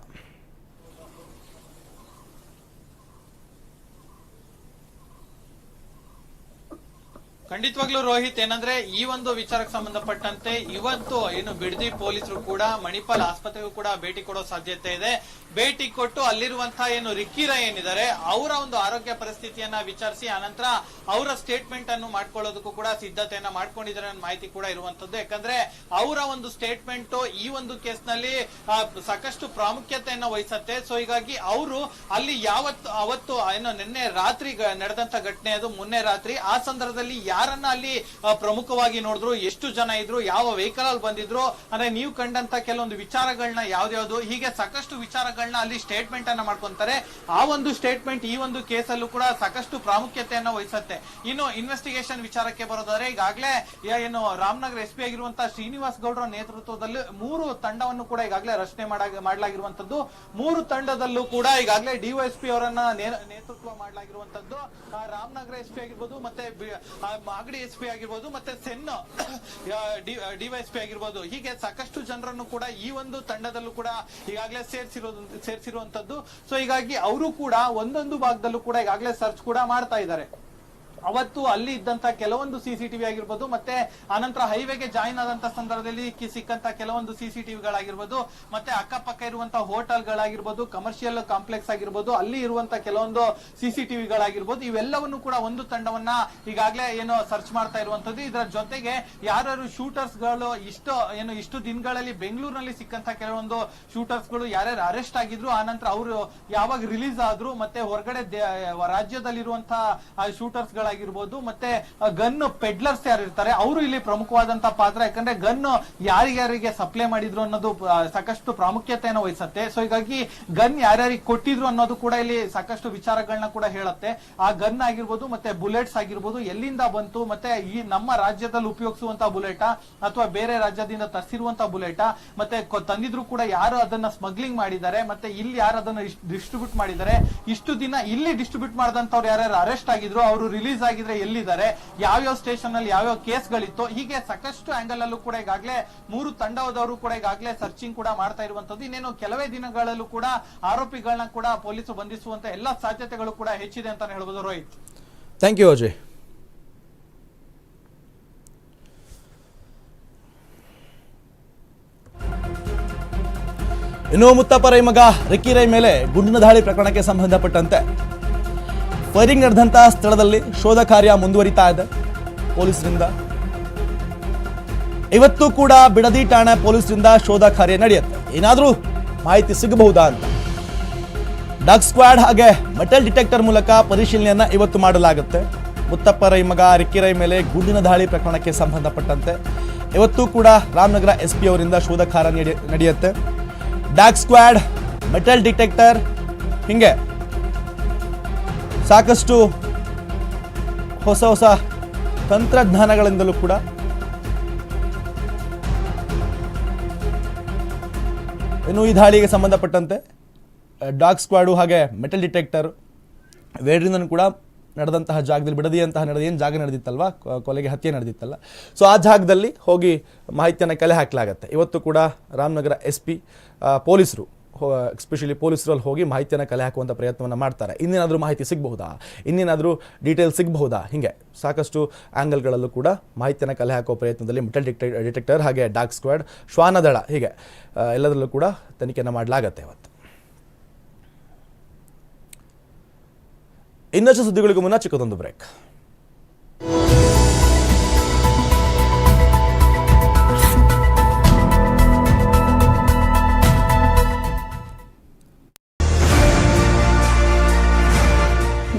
ಖಂಡಿತವಾಗ್ಲೂ ರೋಹಿತ್, ಏನಂದ್ರೆ ಈ ಒಂದು ವಿಚಾರಕ್ಕೆ ಸಂಬಂಧಪಟ್ಟಂತೆ ಇವತ್ತು ಏನು ಬಿಡದಿ ಪೊಲೀಸರು ಕೂಡ, ಮಣಿಪಾಲ್ ಆಸ್ಪತ್ರೆಗೂ ಕೂಡ ಭೇಟಿ ಕೊಡೋ ಸಾಧ್ಯತೆ ಇದೆ. ಭೇಟಿ ಕೊಟ್ಟು ಅಲ್ಲಿರುವಂತಹ ಏನು ರಿಕ್ಕಿರ ಏನಿದ್ದಾರೆ, ಅವರ ಒಂದು ಆರೋಗ್ಯ ಪರಿಸ್ಥಿತಿಯನ್ನ ವಿಚಾರಿಸಿ, ಆನಂತರ ಅವರ ಸ್ಟೇಟ್ಮೆಂಟ್ ಅನ್ನು ಮಾಡ್ಕೊಳ್ಳೋದಕ್ಕೂ ಕೂಡ ಸಿದ್ಧತೆಯನ್ನ ಮಾಡ್ಕೊಂಡಿದ್ದಾರೆ ಅನ್ನೋ ಮಾಹಿತಿ ಕೂಡ ಇರುವಂತದ್ದು ಯಾಕಂದ್ರೆ ಅವರ ಒಂದು ಸ್ಟೇಟ್ಮೆಂಟ್ ಈ ಒಂದು ಕೇಸ್ನಲ್ಲಿ ಸಾಕಷ್ಟು ಪ್ರಾಮುಖ್ಯತೆಯನ್ನ ವಹಿಸುತ್ತೆ. ಸೊ ಹೀಗಾಗಿ ಅವರು ಅಲ್ಲಿ ಯಾವತ್ತು, ಅವತ್ತು, ಏನು, ನಿನ್ನೆ ರಾತ್ರಿ ನಡೆದಂತ ಘಟನೆ ಅದು, ಮೊನ್ನೆ ರಾತ್ರಿ, ಆ ಸಂದರ್ಭದಲ್ಲಿ ಯಾರನ್ನ ಅಲ್ಲಿ ಪ್ರಮುಖವಾಗಿ ನೋಡಿದ್ರು. ಎಷ್ಟು ಜನ ಇದ್ರು, ಯಾವ ವೆಹಿಕಲ್ ಅಲ್ಲಿ ಬಂದಿದ್ರು. ಅಂದ್ರೆ ನೀವು ಕಂಡಂತ ಕೆಲವೊಂದು ವಿಚಾರಗಳನ್ನ ಯಾವ್ದ್ಯಾವ್ದು, ಹೀಗೆ ಸಾಕಷ್ಟು ವಿಚಾರಗಳನ್ನ ಅಲ್ಲಿ ಸ್ಟೇಟ್ಮೆಂಟ್ ಅನ್ನ ಮಾಡ್ಕೊಂತಾರೆ. ಆ ಒಂದು ಸ್ಟೇಟ್ಮೆಂಟ್ ಈ ಒಂದು ಕೇಸಲ್ಲೂ ಕೂಡ ಸಾಕಷ್ಟು ಪ್ರಾಮುಖ್ಯತೆಯನ್ನ ವಹಿಸುತ್ತೆ. ಇನ್ನು ಇನ್ವೆಸ್ಟಿಗೇಷನ್ ವಿಚಾರಕ್ಕೆ ಬರೋದಾದ್ರೆ, ಈಗಾಗಲೇ ಏನು, ರಾಮನಗರ ಎಸ್ ಪಿ ಆಗಿರುವಂತಹ ಶ್ರೀನಿವಾಸ್ ಗೌಡರ ನೇತೃತ್ವದಲ್ಲಿ ಮೂರು ತಂಡವನ್ನು ಕೂಡ ಈಗಾಗಲೇ ರಚನೆ ಮಾಡ- ಮಾಡಲಾಗಿರುವಂತದ್ದು. ಮೂರು ತಂಡದಲ್ಲೂ ಕೂಡ ಈಗಾಗಲೇ ಡಿವೈಎಸ್ಪಿ ಅವರನ್ನ ನೇತೃತ್ವ ಮಾಡಲಾಗಿರುವಂತದ್ದು. ರಾಮನಗರ ಎಸ್ ಪಿ ಆಗಿರ್ಬೋದು, ಮತ್ತೆ ಮಾಗಡಿ ಎಸ್ ಪಿ ಆಗಿರ್ಬೋದು ಮತ್ತೆ ಸೆನ್ ಡಿವೈಎಸ್ಪಿ ಆಗಿರ್ಬೋದು. ಹೀಗೆ ಸಾಕಷ್ಟು ಜನರನ್ನು ಕೂಡ ಈ ಒಂದು ತಂಡದಲ್ಲೂ ಕೂಡ ಈಗಾಗಲೇ ಸೇರಿಸಿರೋ ಸೇರಿಸಿರುವಂತದ್ದು. ಸೊ ಹೀಗಾಗಿ ಅವರು ಕೂಡ ಒಂದೊಂದು ಭಾಗದಲ್ಲೂ ಕೂಡ ಈಗಾಗಲೇ ಸರ್ಚ್ ಕೂಡ ಮಾಡ್ತಾ ಇದ್ದಾರೆ. ಅವತ್ತು ಅಲ್ಲಿ ಇದ್ದಂತ ಕೆಲವೊಂದು ಸಿಸಿಟಿವಿ ಆಗಿರ್ಬೋದು, ಮತ್ತೆ ಆನಂತರ ಹೈವೇಗೆ ಜಾಯಿನ್ ಆದಂತ ಸಂದರ್ಭದಲ್ಲಿ ಸಿಕ್ಕಂತ ಕೆಲವೊಂದು ಸಿಸಿಟಿವಿಗಳಾಗಿರ್ಬೋದು ಮತ್ತೆ ಅಕ್ಕಪಕ್ಕ ಇರುವಂತಹ ಹೋಟೆಲ್ಗಳಾಗಿರ್ಬೋದು ಕಮರ್ಷಿಯಲ್ ಕಾಂಪ್ಲೆಕ್ಸ್ ಆಗಿರ್ಬೋದು, ಅಲ್ಲಿ ಇರುವಂತ ಕೆಲವೊಂದು ಸಿಸಿಟಿವಿಗಳಾಗಿರ್ಬೋದು ಇವೆಲ್ಲವನ್ನು ಕೂಡ ಒಂದು ತಂಡವನ್ನ ಈಗಾಗಲೇ ಏನು ಸರ್ಚ್ ಮಾಡ್ತಾ ಇರುವಂತದ್ದು ಇದರ ಜೊತೆಗೆ ಯಾರು ಶೂಟರ್ಸ್ಗಳು ಇಷ್ಟು, ಏನು ಇಷ್ಟು ದಿನಗಳಲ್ಲಿ ಬೆಂಗಳೂರಿನಲ್ಲಿ ಸಿಕ್ಕಂತ ಕೆಲವೊಂದು ಶೂಟರ್ಸ್ಗಳು ಯಾರ್ಯಾರು ಅರೆಸ್ಟ್ ಆಗಿದ್ರು, ಆನಂತರ ಅವರು ಯಾವಾಗ ರಿಲೀಸ್ ಆದ್ರು, ಮತ್ತೆ ಹೊರಗಡೆ ರಾಜ್ಯದಲ್ಲಿರುವಂತಹ ಶೂಟರ್ಸ್ ಗಳಾಗಿರ್ಬೋದು ಮತ್ತೆ ಗನ್ ಪೆಡ್ಲರ್ಸ್ ಯಾರು ಇರ್ತಾರೆ, ಅವರು ಇಲ್ಲಿ ಪ್ರಮುಖವಾದಂತ ಪಾತ್ರ. ಯಾಕಂದ್ರೆ ಗನ್ ಯಾರ್ಯಾರಿಗೆ ಸಪ್ಲೈ ಮಾಡಿದ್ರು ಅನ್ನೋದು ಸಾಕಷ್ಟು ಪ್ರಾಮುಖ್ಯತೆಯನ್ನು ವಹಿಸುತ್ತೆ. ಸೊ ಹೀಗಾಗಿ ಗನ್ ಯಾರ್ಯಾರಿಗೆ ಕೊಟ್ಟಿದ್ರು ಅನ್ನೋದು ಕೂಡ ಇಲ್ಲಿ ಸಾಕಷ್ಟು ವಿಚಾರಗಳನ್ನ ಕೂಡ ಹೇಳುತ್ತೆ. ಆ ಗನ್ ಆಗಿರ್ಬೋದು, ಮತ್ತೆ ಬುಲೆಟ್ಸ್ ಆಗಿರ್ಬೋದು, ಎಲ್ಲಿಂದ ಬಂತು, ಮತ್ತೆ ಈ ನಮ್ಮ ರಾಜ್ಯದಲ್ಲಿ ಉಪಯೋಗಿಸುವಂತ ಬುಲೆಟ, ಅಥವಾ ಬೇರೆ ರಾಜ್ಯದಿಂದ ತರಿಸಿರುವಂತಹ ಬುಲೆಟ, ಮತ್ತೆ ತಂದಿದ್ರು ಕೂಡ ಯಾರು ಅದನ್ನ ಸ್ಮಗ್ಲಿಂಗ್ ಮಾಡಿದ್ದಾರೆ, ಮತ್ತೆ ಇಲ್ಲಿ ಯಾರು ಅದನ್ನ ಡಿಸ್ಟ್ರಿಬ್ಯೂಟ್ ಮಾಡಿದ್ದಾರೆ, ಇಷ್ಟು ದಿನ ಇಲ್ಲಿ ಡಿಸ್ಟ್ರಿಬ್ಯೂಟ್ ಮಾಡಿದಂತವ್ರು ಯಾರ್ಯಾರು ಅರೆಸ್ಟ್ ಆಗಿದ್ರು, ಅವರು ರಿಲೀಸ್ ಆಗಿದ್ರೆ ಎಲ್ಲಿದ್ದಾರೆ? ಯಾವ್ಯಾವ ಸ್ಟೇಷನ್ ಅಲ್ಲಿ ಯಾವ್ಯಾವ ಕೇಸ್ಗಳಿತ್ತು ಹೀಗೆ ಸಾಕಷ್ಟು ಆಂಗಲ್ ಅಲ್ಲೂ ಕೂಡ ಈಗಾಗಲೇ ಮೂರು ತಂಡದವರು ಕೂಡ ಈಗಾಗಲೇ ಸರ್ಚಿಂಗ್ ಕೂಡ ಮಾಡ್ತಾ ಇರುವಂತದ್ದು ಇನ್ನೇನು ಕೆಲವೇ ದಿನಗಳಲ್ಲೂ ಕೂಡ ಆರೋಪಿಗಳನ್ನ ಕೂಡ ಪೊಲೀಸರು ಬಂಧಿಸುವಂತ ಎಲ್ಲಾ ಸಾಧ್ಯತೆಗಳು ಕೂಡ ಹೆಚ್ಚಿದೆ ಅಂತ ಹೇಳ್ಬೋದು ರೋಹಿತ್. ಥ್ಯಾಂಕ್ ಯು ಅಜಯ್ ಇನ್ನು ಮುತ್ತಪ್ಪ ರೈ ಮಗ ರಿಕ್ಕಿ ರೈ ಮೇಲೆ ಗುಂಡಿನ ದಾಳಿ ಪ್ರಕರಣಕ್ಕೆ ಸಂಬಂಧಪಟ್ಟಂತೆ. ಫೈರಿಂಗ್ ನಡೆದಂಥ ಸ್ಥಳದಲ್ಲಿ ಶೋಧ ಕಾರ್ಯ ಮುಂದುವರಿತಾ ಇದೆ. ಪೊಲೀಸರಿಂದ. ಇವತ್ತು ಕೂಡ ಬಿಡದಿ ಠಾಣೆ ಪೊಲೀಸರಿಂದ ಶೋಧ ಕಾರ್ಯ ನಡೆಯುತ್ತೆ. ಏನಾದರೂ ಮಾಹಿತಿ ಸಿಗಬಹುದಾ ಅಂತ. ಡಾಗ್ ಸ್ಕ್ವಾಡ್ ಹಾಗೆ ಮೆಟಲ್ ಡಿಟೆಕ್ಟರ್ ಮೂಲಕ ಪರಿಶೀಲನೆಯನ್ನ ಇವತ್ತು ಮಾಡಲಾಗುತ್ತೆ. ಮುತ್ತಪ್ಪ ರೈ ಮಗ ರಿಕ್ಕಿ ರೈ ಮೇಲೆ ಗುಂಡಿನ ದಾಳಿ ಪ್ರಕರಣಕ್ಕೆ ಸಂಬಂಧಪಟ್ಟಂತೆ. ಇವತ್ತು ಕೂಡ ರಾಮನಗರ ಎಸ್ ಪಿ ಅವರಿಂದ ಶೋಧ ಕಾರ್ಯ ನಡೆ- ನಡೆಯುತ್ತೆ. ಡಾಗ್ ಸ್ಕ್ವಾಡ್, ಮೆಟಲ್ ಡಿಟೆಕ್ಟರ್, ಹಿಂಗೆ. ಸಾಕಷ್ಟು ಹೊಸ ಹೊಸ ತಂತ್ರಜ್ಞಾನಗಳಿಂದಲೂ ಕೂಡ ಇನ್ನು ಈ ದಾಳಿಗೆ ಸಂಬಂಧಪಟ್ಟಂತೆ ಡಾಗ್ ಸ್ಕ್ವಾಡು ಹಾಗೆ ಮೆಟಲ್ ಡಿಟೆಕ್ಟರ್ ವೇಡ್ರಿಂದನೂ ಕೂಡ ನಡೆದಂತಹ ಜಾಗದಲ್ಲಿ, ಬಿಡದಿಯಂತಹ ನಡೆದ, ಏನು ಜಾಗ ನಡೆದಿತ್ತಲ್ವ? ಕೊಲೆಗೆ ಹತ್ಯೆ ನಡೆದಿತ್ತಲ್ಲ. ಸೊ ಆ ಜಾಗದಲ್ಲಿ ಹೋಗಿ ಮಾಹಿತಿಯನ್ನು ಕಲೆ ಹಾಕಲಾಗತ್ತೆ. ಇವತ್ತು ಕೂಡ ರಾಮನಗರ ಎಸ್ ಪಿ ಪೊಲೀಸರು ಎಸ್ಪೆಷಲಿ ಪೊಲೀಸರಲ್ಲಿ ಹೋಗಿ ಮಾಹಿತಿಯನ್ನು ಕಲೆ ಹಾಕುವಂಥ ಪ್ರಯತ್ನವನ್ನು ಮಾಡ್ತಾರೆ. ಇನ್ನೇನಾದರೂ ಮಾಹಿತಿ ಸಿಗಬಹುದಾ? ಇನ್ನೇನಾದರೂ ಡೀಟೇಲ್ ಸಿಗಬಹುದಾ? ಹೀಗೆ ಸಾಕಷ್ಟು ಆ್ಯಂಗಲ್ಗಳಲ್ಲೂ ಕೂಡ ಮಾಹಿತಿಯನ್ನು ಕಲೆ ಹಾಕುವ ಪ್ರಯತ್ನದಲ್ಲಿ ಮೆಟಲ್ ಡಿಟೆಕ್ ಡಿಟೆಕ್ಟರ್ ಹಾಗೆ ಡಾಗ್ ಸ್ಕ್ವಾಡ್ ಶ್ವಾನದಳ ಹೀಗೆ ಎಲ್ಲದರಲ್ಲೂ ಕೂಡ ತನಿಖೆಯನ್ನು ಮಾಡಲಾಗತ್ತೆ ಇವತ್ತು. ಇನ್ನಷ್ಟು ಸುದ್ದಿಗಳಿಗೂ ಮುನ್ನ ಚಿಕ್ಕದೊಂದು break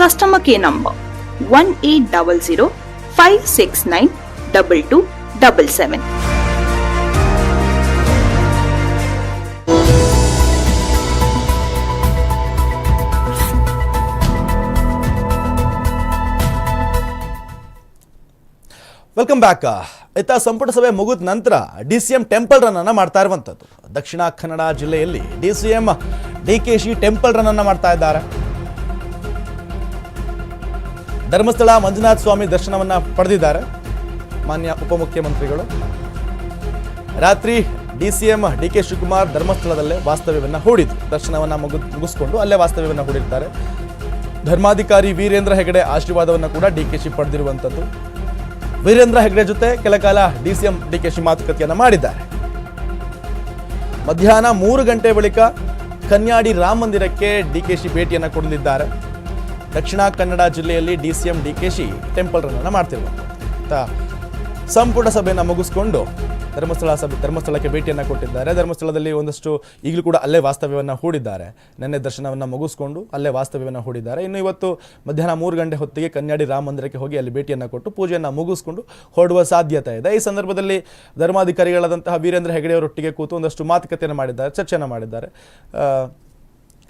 Customer care number 1800 569 2277. Welcome back ಇತ್ತ ಸಂಪುಟ ಸಭೆ ಮುಗಿದ ನಂತರ D C M temple run ಅನ್ನ ಮಾಡ್ತಾ ಇರುವಂಥದ್ದು ದಕ್ಷಿಣ ಕನ್ನಡ ಜಿಲ್ಲೆಯಲ್ಲಿ D C M D K Shi temple run ಅನ್ನ ಮಾಡ್ತಾ ಇದ್ದಾರೆ. ಧರ್ಮಸ್ಥಳ ಮಂಜುನಾಥ ಸ್ವಾಮಿ ದರ್ಶನವನ್ನು ಪಡೆದಿದ್ದಾರೆ. ಮಾನ್ಯ ಉಪಮುಖ್ಯಮಂತ್ರಿಗಳು. ರಾತ್ರಿ D C M D K Shivakumar ಧರ್ಮಸ್ಥಳದಲ್ಲೇ ವಾಸ್ತವ್ಯವನ್ನು ಹೂಡಿದ್ರು. ದರ್ಶನವನ್ನು ಮುಗು, ಮುಗಿಸ್ಕೊಂಡು ಅಲ್ಲೇ ವಾಸ್ತವ್ಯವನ್ನು ಹೂಡಿರ್ತಾರೆ. ಧರ್ಮಾಧಿಕಾರಿ ವೀರೇಂದ್ರ ಹೆಗಡೆ ಆಶೀರ್ವಾದವನ್ನು ಕೂಡ ಡಿ ಕೆ ಶಿ ಪಡೆದಿರುವಂಥದ್ದು. ವೀರೇಂದ್ರ ಹೆಗಡೆ ಜೊತೆ ಕೆಲ ಕಾಲ D C M D K Shi ಮಾತುಕತೆಯನ್ನು ಮಾಡಿದ್ದಾರೆ. ಮಧ್ಯಾಹ್ನ ಮೂರು ಗಂಟೆ ಬಳಿಕ ಕನ್ಯಾಡಿ ರಾಮ ಮಂದಿರಕ್ಕೆ ಡಿ ಕೆ ಶಿ ಭೇಟಿಯನ್ನು ಕೊಡಲಿದ್ದಾರೆ. ದಕ್ಷಿಣ ಕನ್ನಡ ಜಿಲ್ಲೆಯಲ್ಲಿ D C M D K Shi temple run ಅನ್ನು ಮಾಡ್ತಿರುವಂಥ ಸಂಪುಟ ಸಭೆಯನ್ನು ಮುಗಿಸ್ಕೊಂಡು ಧರ್ಮಸ್ಥಳ ಸಭೆ, ಧರ್ಮಸ್ಥಳಕ್ಕೆ ಭೇಟಿಯನ್ನು ಕೊಟ್ಟಿದ್ದಾರೆ. ಧರ್ಮಸ್ಥಳದಲ್ಲಿ ಒಂದಷ್ಟು ಈಗಲೂ ಕೂಡ ಅಲ್ಲೇ ವಾಸ್ತವ್ಯವನ್ನು ಹೂಡಿದ್ದಾರೆ. ನಿನ್ನೆ ದರ್ಶನವನ್ನು ಮುಗಿಸ್ಕೊಂಡು ಅಲ್ಲೇ ವಾಸ್ತವ್ಯವನ್ನು ಹೂಡಿದ್ದಾರೆ. ಇನ್ನು ಇವತ್ತು ಮಧ್ಯಾಹ್ನ ಮೂರು ಗಂಟೆ ಹೊತ್ತಿಗೆ ಕನ್ಯಾಡಿ ರಾಮ ಮಂದಿರಕ್ಕೆ ಹೋಗಿ ಅಲ್ಲಿ ಭೇಟಿಯನ್ನು ಕೊಟ್ಟು ಪೂಜೆಯನ್ನು ಮುಗಿಸ್ಕೊಂಡು ಹೊರಡುವ ಸಾಧ್ಯತೆ ಇದೆ. ಈ ಸಂದರ್ಭದಲ್ಲಿ ಧರ್ಮಾಧಿಕಾರಿಗಳಾದಂತಹ ವೀರೇಂದ್ರ ಹೆಗಡೆಯವರೊಟ್ಟಿಗೆ ಕೂತು ಒಂದಷ್ಟು ಮಾತುಕತೆಯನ್ನು ಮಾಡಿದ್ದಾರೆ, ಚರ್ಚೆಯನ್ನು ಮಾಡಿದ್ದಾರೆ.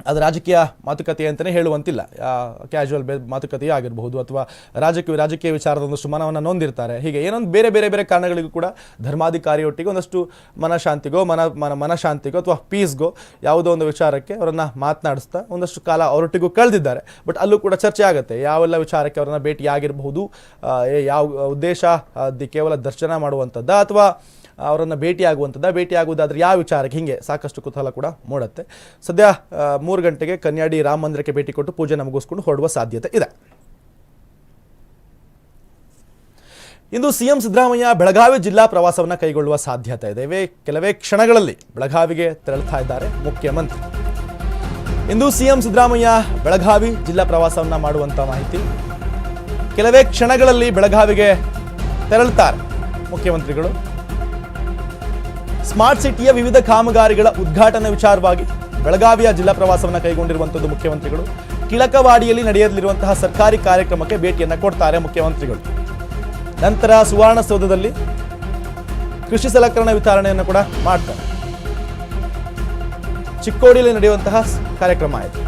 ಅದು ರಾಜಕೀಯ ಮಾತುಕತೆ ಅಂತಲೇ ಹೇಳುವಂತಿಲ್ಲ. ಕ್ಯಾಶುವಲ್ ಬೇ ಮಾತುಕತೆಯೇ ಆಗಿರಬಹುದು ಅಥವಾ ರಾಜಕೀಯ ರಾಜಕೀಯ ವಿಚಾರದ ಒಂದಷ್ಟು ಮನವನ್ನು ನೊಂದಿರ್ತಾರೆ. ಹೀಗೆ ಏನೊಂದು ಬೇರೆ ಬೇರೆ ಬೇರೆ ಕಾರಣಗಳಿಗೂ ಕೂಡ ಧರ್ಮಾಧಿಕಾರಿಯೊಟ್ಟಿಗೆ ಒಂದಷ್ಟು ಮನಶಾಂತಿಗೋ, ಮನ ಮನ ಮನಶಾಂತಿಗೋ ಅಥವಾ ಪೀಸ್ಗೋ ಯಾವುದೋ ಒಂದು ವಿಚಾರಕ್ಕೆ ಅವರನ್ನು ಮಾತನಾಡಿಸ್ತಾ ಒಂದಷ್ಟು ಕಾಲ ಅವರೊಟ್ಟಿಗೂ ಕಳೆದಿದ್ದಾರೆ. ಬಟ್ ಅಲ್ಲೂ ಕೂಡ ಚರ್ಚೆ ಆಗುತ್ತೆ. ಯಾವೆಲ್ಲ ವಿಚಾರಕ್ಕೆ ಅವರನ್ನ ಭೇಟಿಯಾಗಿರಬಹುದು ಯಾವ ಉದ್ದೇಶ ಕೇವಲ ದರ್ಶನ ಮಾಡುವಂಥದ್ದ ಅಥವಾ ಅವರನ್ನು ಭೇಟಿಯಾಗುವಂಥದ್ದು, ಭೇಟಿಯಾಗುವುದಾದ್ರೆ ಯಾವ ವಿಚಾರಕ್ಕೆ? ಹಿಂಗೆ ಸಾಕಷ್ಟು ಕುತೂಹಲ ಕೂಡ ಮೂಡುತ್ತೆ. ಸದ್ಯ ಮೂರು ಗಂಟೆಗೆ ಕನ್ಯಾಡಿ ರಾಮ ಮಂದಿರಕ್ಕೆ ಭೇಟಿ ಕೊಟ್ಟು ಪೂಜೆ ಮುಗಿಸ್ಕೊಂಡು ಹೊರಡುವ ಸಾಧ್ಯತೆ ಇದೆ. ಇಂದು ಸಿಎಂ ಸಿದ್ದರಾಮಯ್ಯ ಬೆಳಗಾವಿ ಜಿಲ್ಲಾ ಪ್ರವಾಸವನ್ನು ಕೈಗೊಳ್ಳುವ ಸಾಧ್ಯತೆ ಇದೆ. ಕೆಲವೇ ಕ್ಷಣಗಳಲ್ಲಿ ಬೆಳಗಾವಿಗೆ ತೆರಳುತ್ತಾ ಇದ್ದಾರೆ ಮುಖ್ಯಮಂತ್ರಿ. ಇಂದು ಸಿಎಂ ಸಿದ್ದರಾಮಯ್ಯ ಬೆಳಗಾವಿ ಜಿಲ್ಲಾ ಪ್ರವಾಸವನ್ನು ಮಾಡುವಂಥ ಮಾಹಿತಿ. ಕೆಲವೇ ಕ್ಷಣಗಳಲ್ಲಿ ಬೆಳಗಾವಿಗೆ ತೆರಳುತ್ತಾರೆ ಮುಖ್ಯಮಂತ್ರಿಗಳು. ಸ್ಮಾರ್ಟ್ ಸಿಟಿಯ ವಿವಿಧ ಕಾಮಗಾರಿಗಳ ಉದ್ಘಾಟನೆ ವಿಚಾರವಾಗಿ ಬೆಳಗಾವಿಯ ಜಿಲ್ಲಾ ಪ್ರವಾಸವನ್ನು ಕೈಗೊಂಡಿರುವಂಥದ್ದು ಮುಖ್ಯಮಂತ್ರಿಗಳು. ಕಿಳಕವಾಡಿಯಲ್ಲಿ ನಡೆಯಲಿರುವಂತಹ ಸರ್ಕಾರಿ ಕಾರ್ಯಕ್ರಮಕ್ಕೆ ಭೇಟಿಯನ್ನು ಕೊಡ್ತಾರೆ ಮುಖ್ಯಮಂತ್ರಿಗಳು. ನಂತರ ಸುವರ್ಣಸೌಧದಲ್ಲಿ ಕೃಷಿ ಸಲಕರಣ ವಿತರಣೆಯನ್ನು ಕೂಡ ಮಾಡ್ತಾರೆ. ಚಿಕ್ಕೋಡಿಯಲ್ಲಿ ನಡೆಯುವಂತಹ ಕಾರ್ಯಕ್ರಮ ಆಯಿತು.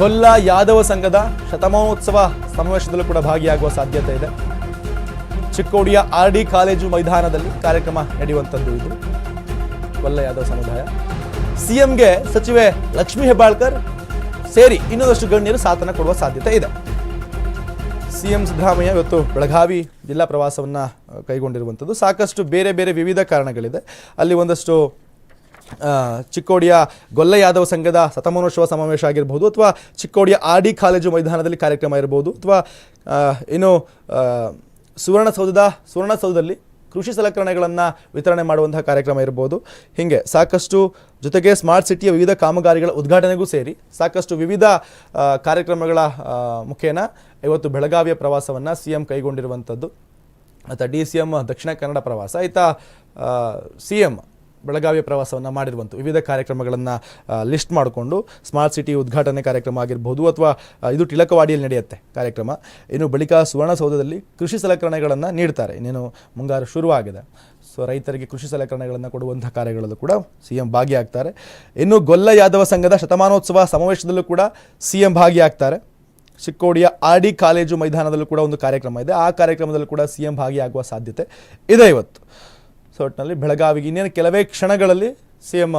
ಗೊಲ್ಲ ಯಾದವ ಸಂಘದ ಶತಮಾನೋತ್ಸವ ಸಮಾವೇಶದಲ್ಲೂ ಕೂಡ ಭಾಗಿಯಾಗುವ ಸಾಧ್ಯತೆ ಇದೆ. ಚಿಕ್ಕೋಡಿಯ ಆರ್ ಡಿ ಕಾಲೇಜು ಮೈದಾನದಲ್ಲಿ ಕಾರ್ಯಕ್ರಮ ನಡೆಯುವಂಥದ್ದು ಇದು. ಗೊಲ್ಲ ಯಾದವ್ ಸಮುದಾಯ. ಸಿಎಂಗೆ ಸಚಿವೆ ಲಕ್ಷ್ಮೀ ಹೆಬ್ಬಾಳ್ಕರ್ ಸೇರಿ ಇನ್ನೊಂದಷ್ಟು ಗಣ್ಯರು ಸಾಥನ ಕೊಡುವ ಸಾಧ್ಯತೆ ಇದೆ. ಸಿಎಂ ಸಿದ್ದರಾಮಯ್ಯ ಇವತ್ತು ಬೆಳಗಾವಿ ಜಿಲ್ಲಾ ಪ್ರವಾಸವನ್ನು ಕೈಗೊಂಡಿರುವಂಥದ್ದು. ಸಾಕಷ್ಟು ಬೇರೆ ಬೇರೆ ವಿವಿಧ ಕಾರಣಗಳಿದೆ. ಅಲ್ಲಿ ಒಂದಷ್ಟು ಚಿಕ್ಕೋಡಿಯ ಗೊಲ್ಲ ಯಾದವ ಸಂಘದ ಶತಮಾನೋತ್ಸವ ಸಮಾವೇಶ ಆಗಿರ್ಬೋದು ಅಥವಾ ಚಿಕ್ಕೋಡಿಯ ಆರ್ ಡಿ ಕಾಲೇಜು ಮೈದಾನದಲ್ಲಿ ಕಾರ್ಯಕ್ರಮ ಇರ್ಬೋದು ಅಥವಾ ಏನು ಸುವರ್ಣಸೌಧದ, ಸುವರ್ಣಸೌಧದಲ್ಲಿ ಕೃಷಿ ಸಲಕರಣೆಗಳನ್ನು ವಿತರಣೆ ಮಾಡುವಂತಹ ಕಾರ್ಯಕ್ರಮ ಇರ್ಬೋದು. ಹೀಗೆ ಸಾಕಷ್ಟು ಜೊತೆಗೆ ಸ್ಮಾರ್ಟ್ ಸಿಟಿಯ ವಿವಿಧ ಕಾಮಗಾರಿಗಳ ಉದ್ಘಾಟನೆಗೂ ಸೇರಿ ಸಾಕಷ್ಟು ವಿವಿಧ ಕಾರ್ಯಕ್ರಮಗಳ ಮುಖೇನ ಇವತ್ತು ಬೆಳಗಾವಿಯ ಪ್ರವಾಸವನ್ನು ಸಿ ಎಂ ಕೈಗೊಂಡಿರುವಂಥದ್ದು ಮತ್ತು D C M, Dakshina Kannada ಪ್ರವಾಸ. ಈತ ಸಿ ಎಂ ಬೆಳಗಾವಿಯ ಪ್ರವಾಸವನ್ನು ಮಾಡಿರುವಂಥ ವಿವಿಧ ಕಾರ್ಯಕ್ರಮಗಳನ್ನು ಲಿಸ್ಟ್ ಮಾಡಿಕೊಂಡು ಸ್ಮಾರ್ಟ್ ಸಿಟಿ ಉದ್ಘಾಟನೆ ಕಾರ್ಯಕ್ರಮ ಆಗಿರ್ಬೋದು ಅಥವಾ ಇದು ಟಿಲಕವಾಡಿಯಲ್ಲಿ ನಡೆಯುತ್ತೆ ಕಾರ್ಯಕ್ರಮ. ಇನ್ನು ಬಳಿಕ ಸುವರ್ಣಸೌಧದಲ್ಲಿ ಕೃಷಿ ಸಲಕರಣೆಗಳನ್ನು ನೀಡ್ತಾರೆ. ಇನ್ನೇನು ಮುಂಗಾರು ಶುರುವಾಗಿದೆ. ಸೊ ರೈತರಿಗೆ ಕೃಷಿ ಸಲಕರಣೆಗಳನ್ನು ಕೊಡುವಂಥ ಕಾರ್ಯಗಳಲ್ಲೂ ಕೂಡ ಸಿ ಎಂ ಭಾಗಿಯಾಗ್ತಾರೆ. ಇನ್ನು ಗೊಲ್ಲ ಯಾದವ ಸಂಘದ ಶತಮಾನೋತ್ಸವ ಸಮಾವೇಶದಲ್ಲೂ ಕೂಡ ಸಿ ಎಂ ಭಾಗಿಯಾಗ್ತಾರೆ. ಚಿಕ್ಕೋಡಿಯ ಆರ್ ಡಿ ಕಾಲೇಜು ಮೈದಾನದಲ್ಲೂ ಕೂಡ ಒಂದು ಕಾರ್ಯಕ್ರಮ ಇದೆ. ಆ ಕಾರ್ಯಕ್ರಮದಲ್ಲೂ ಕೂಡ ಸಿ ಎಂ ಭಾಗಿಯಾಗುವ ಸಾಧ್ಯತೆ ಇದೆ ಇವತ್ತು. ಸೊ ಬೆಳಗಾವಿಗೆ ಇನ್ನೇನು ಕೆಲವೇ ಕ್ಷಣಗಳಲ್ಲಿ ಸಿ ಎಂ